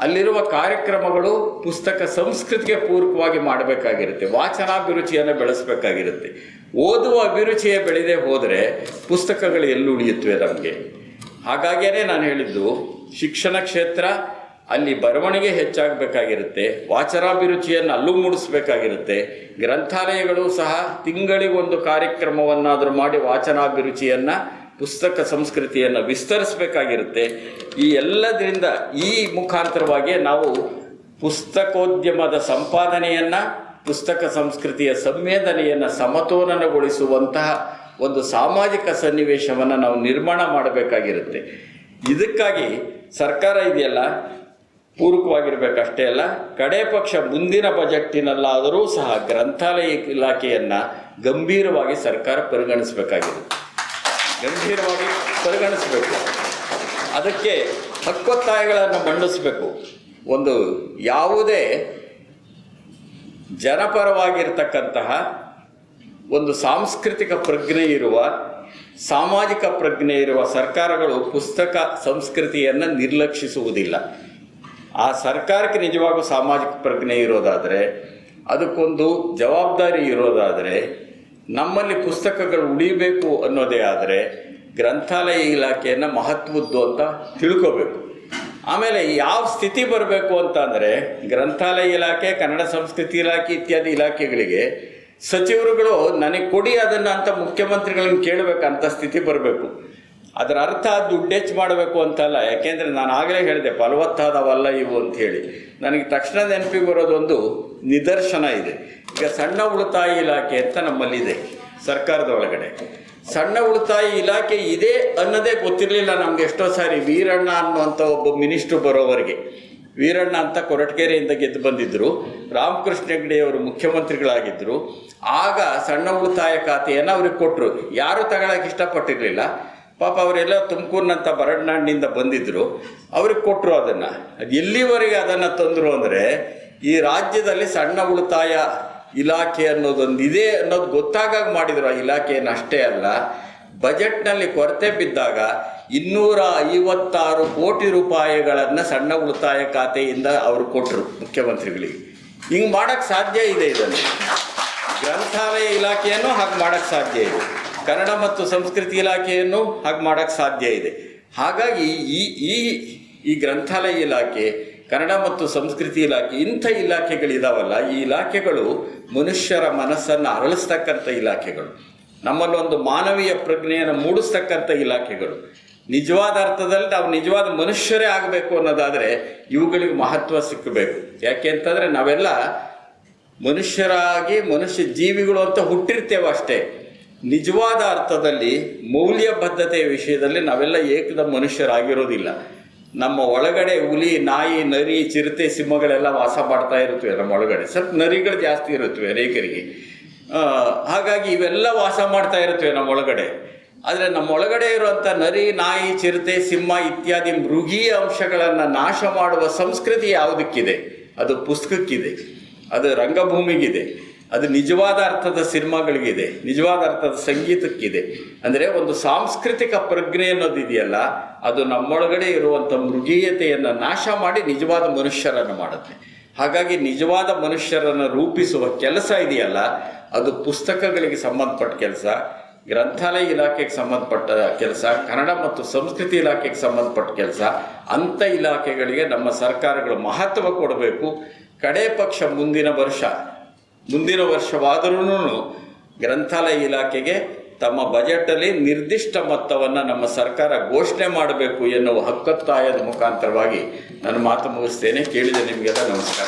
ಅಲ್ಲಿರುವ ಕಾರ್ಯಕ್ರಮಗಳು ಪುಸ್ತಕ ಸಂಸ್ಕೃತಿಗೆ ಪೂರಕವಾಗಿ ಮಾಡಬೇಕಾಗಿರುತ್ತೆ. ವಾಚನಾಭಿರುಚಿಯನ್ನು ಬೆಳೆಸಬೇಕಾಗಿರುತ್ತೆ. ಓದುವ ಅಭಿರುಚಿಯೇ ಬೆಳೆದೇ ಹೋದರೆ ಪುಸ್ತಕಗಳು ಎಲ್ಲಿ ಉಳಿಯುತ್ತವೆ ನಮಗೆ. ಹಾಗಾಗಿಯೇ ನಾನು ಹೇಳಿದ್ದು, ಶಿಕ್ಷಣ ಕ್ಷೇತ್ರ ಅಲ್ಲಿ ಬರವಣಿಗೆ ಹೆಚ್ಚಾಗಬೇಕಾಗಿರುತ್ತೆ ವಾಚನಾಭಿರುಚಿಯನ್ನು ಅಲ್ಲೂ ಮೂಡಿಸಬೇಕಾಗಿರುತ್ತೆ, ಗ್ರಂಥಾಲಯಗಳು ಸಹ ತಿಂಗಳಿಗೊಂದು ಕಾರ್ಯಕ್ರಮವನ್ನಾದರೂ ಮಾಡಿ ವಾಚನಾಭಿರುಚಿಯನ್ನು, ಪುಸ್ತಕ ಸಂಸ್ಕೃತಿಯನ್ನು ವಿಸ್ತರಿಸಬೇಕಾಗಿರುತ್ತೆ. ಈ ಎಲ್ಲದರಿಂದ ಈ ಮುಖಾಂತರವಾಗಿ ನಾವು ಪುಸ್ತಕೋದ್ಯಮದ ಸಂಪಾದನೆಯನ್ನು, ಪುಸ್ತಕ ಸಂಸ್ಕೃತಿಯ ಸಂವೇದನೆಯನ್ನು ಸಮತೋಲನಗೊಳಿಸುವಂತಹ ಒಂದು ಸಾಮಾಜಿಕ ಸನ್ನಿವೇಶವನ್ನು ನಾವು ನಿರ್ಮಾಣ ಮಾಡಬೇಕಾಗಿರುತ್ತೆ. ಇದಕ್ಕಾಗಿ ಸರ್ಕಾರ ಇದೆಯಲ್ಲ ಪೂರಕವಾಗಿರ್ಬೇಕಷ್ಟೇ ಅಲ್ಲ, ಕಡೆ ಪಕ್ಷ ಮುಂದಿನ ಬಜೆಟ್ಟಿನಲ್ಲಾದರೂ ಸಹ ಗ್ರಂಥಾಲಯ ಇಲಾಖೆಯನ್ನು ಗಂಭೀರವಾಗಿ ಸರ್ಕಾರ ಪರಿಗಣಿಸಬೇಕಾಗಿದೆ. ಗಂಭೀರವಾಗಿ ಪರಿಗಣಿಸಬೇಕು. ಅದಕ್ಕೆ ಹಕ್ಕೊತ್ತಾಯಗಳನ್ನು ಮಂಡಿಸಬೇಕು. ಒಂದು ಯಾವುದೇ ಜನಪರವಾಗಿರ್ತಕ್ಕಂತಹ ಒಂದು ಸಾಂಸ್ಕೃತಿಕ ಪ್ರಜ್ಞೆ ಇರುವ, ಸಾಮಾಜಿಕ ಪ್ರಜ್ಞೆ ಇರುವ ಸರ್ಕಾರಗಳು ಪುಸ್ತಕ ಸಂಸ್ಕೃತಿಯನ್ನು ನಿರ್ಲಕ್ಷಿಸುವುದಿಲ್ಲ. ಆ ಸರ್ಕಾರಕ್ಕೆ ನಿಜವಾಗೂ ಸಾಮಾಜಿಕ ಪ್ರಜ್ಞೆ ಇರೋದಾದರೆ, ಅದಕ್ಕೊಂದು ಜವಾಬ್ದಾರಿ ಇರೋದಾದರೆ, ನಮ್ಮಲ್ಲಿ ಪುಸ್ತಕಗಳು ಉಳಿಬೇಕು ಅನ್ನೋದೇ ಆದರೆ ಗ್ರಂಥಾಲಯ ಇಲಾಖೆಯನ್ನು ಮಹತ್ವದ್ದು ಅಂತ ತಿಳ್ಕೋಬೇಕು. ಆಮೇಲೆ ಯಾವ ಸ್ಥಿತಿ ಬರಬೇಕು ಅಂತ ಅಂದರೆ ಗ್ರಂಥಾಲಯ ಇಲಾಖೆ, ಕನ್ನಡ ಸಂಸ್ಕೃತಿ ಇಲಾಖೆ ಇತ್ಯಾದಿ ಇಲಾಖೆಗಳಿಗೆ ಸಚಿವರುಗಳು ನನಗೆ ಕೊಡಿ ಅದನ್ನು ಅಂತ ಮುಖ್ಯಮಂತ್ರಿಗಳನ್ನ ಕೇಳಬೇಕಂತ ಸ್ಥಿತಿ ಬರಬೇಕು. ಅದರ ಅರ್ಥ ದುಡ್ಡು ಹೆಚ್ಚು ಮಾಡಬೇಕು ಅಂತಲ್ಲ. ಯಾಕೆಂದರೆ ನಾನು ಆಗಲೇ ಹೇಳಿದೆ, ಫಲವತ್ತಾದವಲ್ಲ ಇವು ಅಂತ ಹೇಳಿ ನನಗೆ ತಕ್ಷಣ ನೆನಪಿಗೆ ಬರೋದೊಂದು ನಿದರ್ಶನ ಇದೆ. ಈಗ ಸಣ್ಣ ಉಳಿತಾಯ ಇಲಾಖೆ ಅಂತ ನಮ್ಮಲ್ಲಿದೆ, ಸರ್ಕಾರದ ಒಳಗಡೆ. ಸಣ್ಣ ಉಳಿತಾಯ ಇಲಾಖೆ ಇದೆ ಅನ್ನೋದೇ ಗೊತ್ತಿರಲಿಲ್ಲ ನಮ್ಗೆ ಎಷ್ಟೋ ಸಾರಿ. ವೀರಣ್ಣ ಅನ್ನುವಂಥ ಒಬ್ಬ ಮಿನಿಸ್ಟ್ರು ಬರೋವರೆಗೆ. ವೀರಣ್ಣ ಅಂತ ಕೊರಟಗೆರೆಯಿಂದ ಗೆದ್ದು ಬಂದಿದ್ದರು ರಾಮಕೃಷ್ಣ ಹೆಗ್ಡೆಯವರು ಮುಖ್ಯಮಂತ್ರಿಗಳಾಗಿದ್ದರು ಆಗ ಸಣ್ಣ ಉಳಿತಾಯ ಖಾತೆಯನ್ನು ಅವ್ರಿಗೆ ಕೊಟ್ಟರು ಯಾರು ತಗೊಳಕ್ಕೆ ಇಷ್ಟಪಟ್ಟಿರಲಿಲ್ಲ. ಪಾಪ ಅವರೆಲ್ಲ ತುಮಕೂರಿನಂಥ ಬರಡ್ನಾಡಿನಿಂದ ಬಂದಿದ್ದರು ಅವ್ರಿಗೆ ಕೊಟ್ಟರು ಅದನ್ನು. ಅದು ಎಲ್ಲಿವರೆಗೆ ಅದನ್ನು ತಂದರು ಅಂದರೆ, ಈ ರಾಜ್ಯದಲ್ಲಿ ಸಣ್ಣ ಉಳಿತಾಯ ಇಲಾಖೆ ಅನ್ನೋದೊಂದು ಇದೆ ಅನ್ನೋದು ಗೊತ್ತಾಗಾಗ ಮಾಡಿದ್ರು ಆ ಇಲಾಖೆಯನ್ನು ಅಷ್ಟೇ ಅಲ್ಲ. ಬಜೆಟ್ನಲ್ಲಿ ಕೊರತೆ ಬಿದ್ದಾಗ ಇನ್ನೂರ ಐವತ್ತಾರು ಕೋಟಿ ರೂಪಾಯಿಗಳನ್ನು ಸಣ್ಣ ಉಳಿತಾಯ ಖಾತೆಯಿಂದ ಅವರು ಕೊಟ್ಟರು ಮುಖ್ಯಮಂತ್ರಿಗಳಿಗೆ. ಹಿಂಗೆ ಮಾಡೋಕ್ಕೆ ಸಾಧ್ಯ ಇದೆ ಇದನ್ನು. ಗ್ರಂಥಾಲಯ ಇಲಾಖೆಯನ್ನು ಹಾಗೆ ಮಾಡೋಕ್ಕೆ ಸಾಧ್ಯ ಇದೆ. ಕನ್ನಡ ಮತ್ತು ಸಂಸ್ಕೃತಿ ಇಲಾಖೆಯನ್ನು ಹಾಗೆ ಮಾಡೋಕ್ಕೆ ಸಾಧ್ಯ ಇದೆ. ಹಾಗಾಗಿ ಈ ಈ ಈ ಗ್ರಂಥಾಲಯ ಇಲಾಖೆ, ಕನ್ನಡ ಮತ್ತು ಸಂಸ್ಕೃತಿ ಇಲಾಖೆ, ಇಂಥ ಇಲಾಖೆಗಳಿದಾವಲ್ಲ, ಈ ಇಲಾಖೆಗಳು ಮನುಷ್ಯರ ಮನಸ್ಸನ್ನು ಅರಳಿಸ್ತಕ್ಕಂಥ ಇಲಾಖೆಗಳು. ನಮ್ಮಲ್ಲೊಂದು ಮಾನವೀಯ ಪ್ರಜ್ಞೆಯನ್ನು ಮೂಡಿಸ್ತಕ್ಕಂಥ ಇಲಾಖೆಗಳು. ನಿಜವಾದ ಅರ್ಥದಲ್ಲಿ ನಾವು ನಿಜವಾದ ಮನುಷ್ಯರೇ ಆಗಬೇಕು ಅನ್ನೋದಾದರೆ ಇವುಗಳಿಗೆ ಮಹತ್ವ ಸಿಕ್ಕಬೇಕು. ಯಾಕೆ ಅಂತಂದರೆ ನಾವೆಲ್ಲ ಮನುಷ್ಯರಾಗಿ ಮನುಷ್ಯ ಜೀವಿಗಳು ಅಂತ ಹುಟ್ಟಿರ್ತೇವೆ ಅಷ್ಟೇ. ನಿಜವಾದ ಅರ್ಥದಲ್ಲಿ ಮೌಲ್ಯಬದ್ಧತೆಯ ವಿಷಯದಲ್ಲಿ ನಾವೆಲ್ಲ ಏಕದ ಮನುಷ್ಯರಾಗಿರೋದಿಲ್ಲ. ನಮ್ಮ ಒಳಗಡೆ ಹುಲಿ, ನಾಯಿ, ನರಿ, ಚಿರತೆ, ಸಿಂಹಗಳೆಲ್ಲ ವಾಸ ಮಾಡ್ತಾ ಇರುತ್ತವೆ ನಮ್ಮ ಒಳಗಡೆ. ಸ್ವಲ್ಪ ನರಿಗಳು ಜಾಸ್ತಿ ಇರುತ್ತವೆ ಅನೇಕರಿಗೆ. ಹಾಗಾಗಿ ಇವೆಲ್ಲ ವಾಸ ಮಾಡ್ತಾ ಇರುತ್ತವೆ ನಮ್ಮ ಒಳಗಡೆ. ಆದರೆ ನಮ್ಮ ಒಳಗಡೆ ಇರುವಂಥ ನರಿ, ನಾಯಿ, ಚಿರತೆ, ಸಿಂಹ ಇತ್ಯಾದಿ ಮೃಗೀಯ ಅಂಶಗಳನ್ನು ನಾಶ ಮಾಡುವ ಸಂಸ್ಕೃತಿ ಯಾವುದಕ್ಕಿದೆ? ಅದು ಪುಸ್ತಕಕ್ಕಿದೆ. ಅದು ರಂಗಭೂಮಿಗಿದೆ. ಅದು ನಿಜವಾದ ಅರ್ಥದ ಸಿನಿಮಾಗಳಿಗಿದೆ, ನಿಜವಾದ ಅರ್ಥದ ಸಂಗೀತಕ್ಕಿದೆ. ಅಂದರೆ ಒಂದು ಸಾಂಸ್ಕೃತಿಕ ಪ್ರಜ್ಞೆ ಅನ್ನೋದಿದೆಯಲ್ಲ ಅದು ನಮ್ಮೊಳಗಡೆ ಇರುವಂಥ ಮೃಗೀಯತೆಯನ್ನು ನಾಶ ಮಾಡಿ ನಿಜವಾದ ಮನುಷ್ಯರನ್ನು ಮಾಡುತ್ತೆ. ಹಾಗಾಗಿ ನಿಜವಾದ ಮನುಷ್ಯರನ್ನು ರೂಪಿಸುವ ಕೆಲಸ ಇದೆಯಲ್ಲ, ಅದು ಪುಸ್ತಕಗಳಿಗೆ ಸಂಬಂಧಪಟ್ಟ ಕೆಲಸ, ಗ್ರಂಥಾಲಯ ಇಲಾಖೆಗೆ ಸಂಬಂಧಪಟ್ಟ ಕೆಲಸ, ಕನ್ನಡ ಮತ್ತು ಸಂಸ್ಕೃತಿ ಇಲಾಖೆಗೆ ಸಂಬಂಧಪಟ್ಟ ಕೆಲಸ, ಅಂಥ ಇಲಾಖೆಗಳಿಗೆ ನಮ್ಮ ಸರ್ಕಾರಗಳು ಮಹತ್ವ ಕೊಡಬೇಕು. ಕಡೇ ಪಕ್ಷ ಮುಂದಿನ ವರ್ಷ ಮುಂದಿನ ವರ್ಷವಾದರೂ ಗ್ರಂಥಾಲಯ ಇಲಾಖೆಗೆ ತಮ್ಮ ಬಜೆಟಲ್ಲಿ ನಿರ್ದಿಷ್ಟ ಮೊತ್ತವನ್ನು ನಮ್ಮ ಸರ್ಕಾರ ಘೋಷಣೆ ಮಾಡಬೇಕು ಎನ್ನುವ ಹಕ್ಕೊತ್ತಾಯದ ಮುಖಾಂತರವಾಗಿ ನಾನು ಮಾತು ಮುಗಿಸ್ತೇನೆ. ಕೇಳಿದ ನಿಮಗೆಲ್ಲ ನಮಸ್ಕಾರ.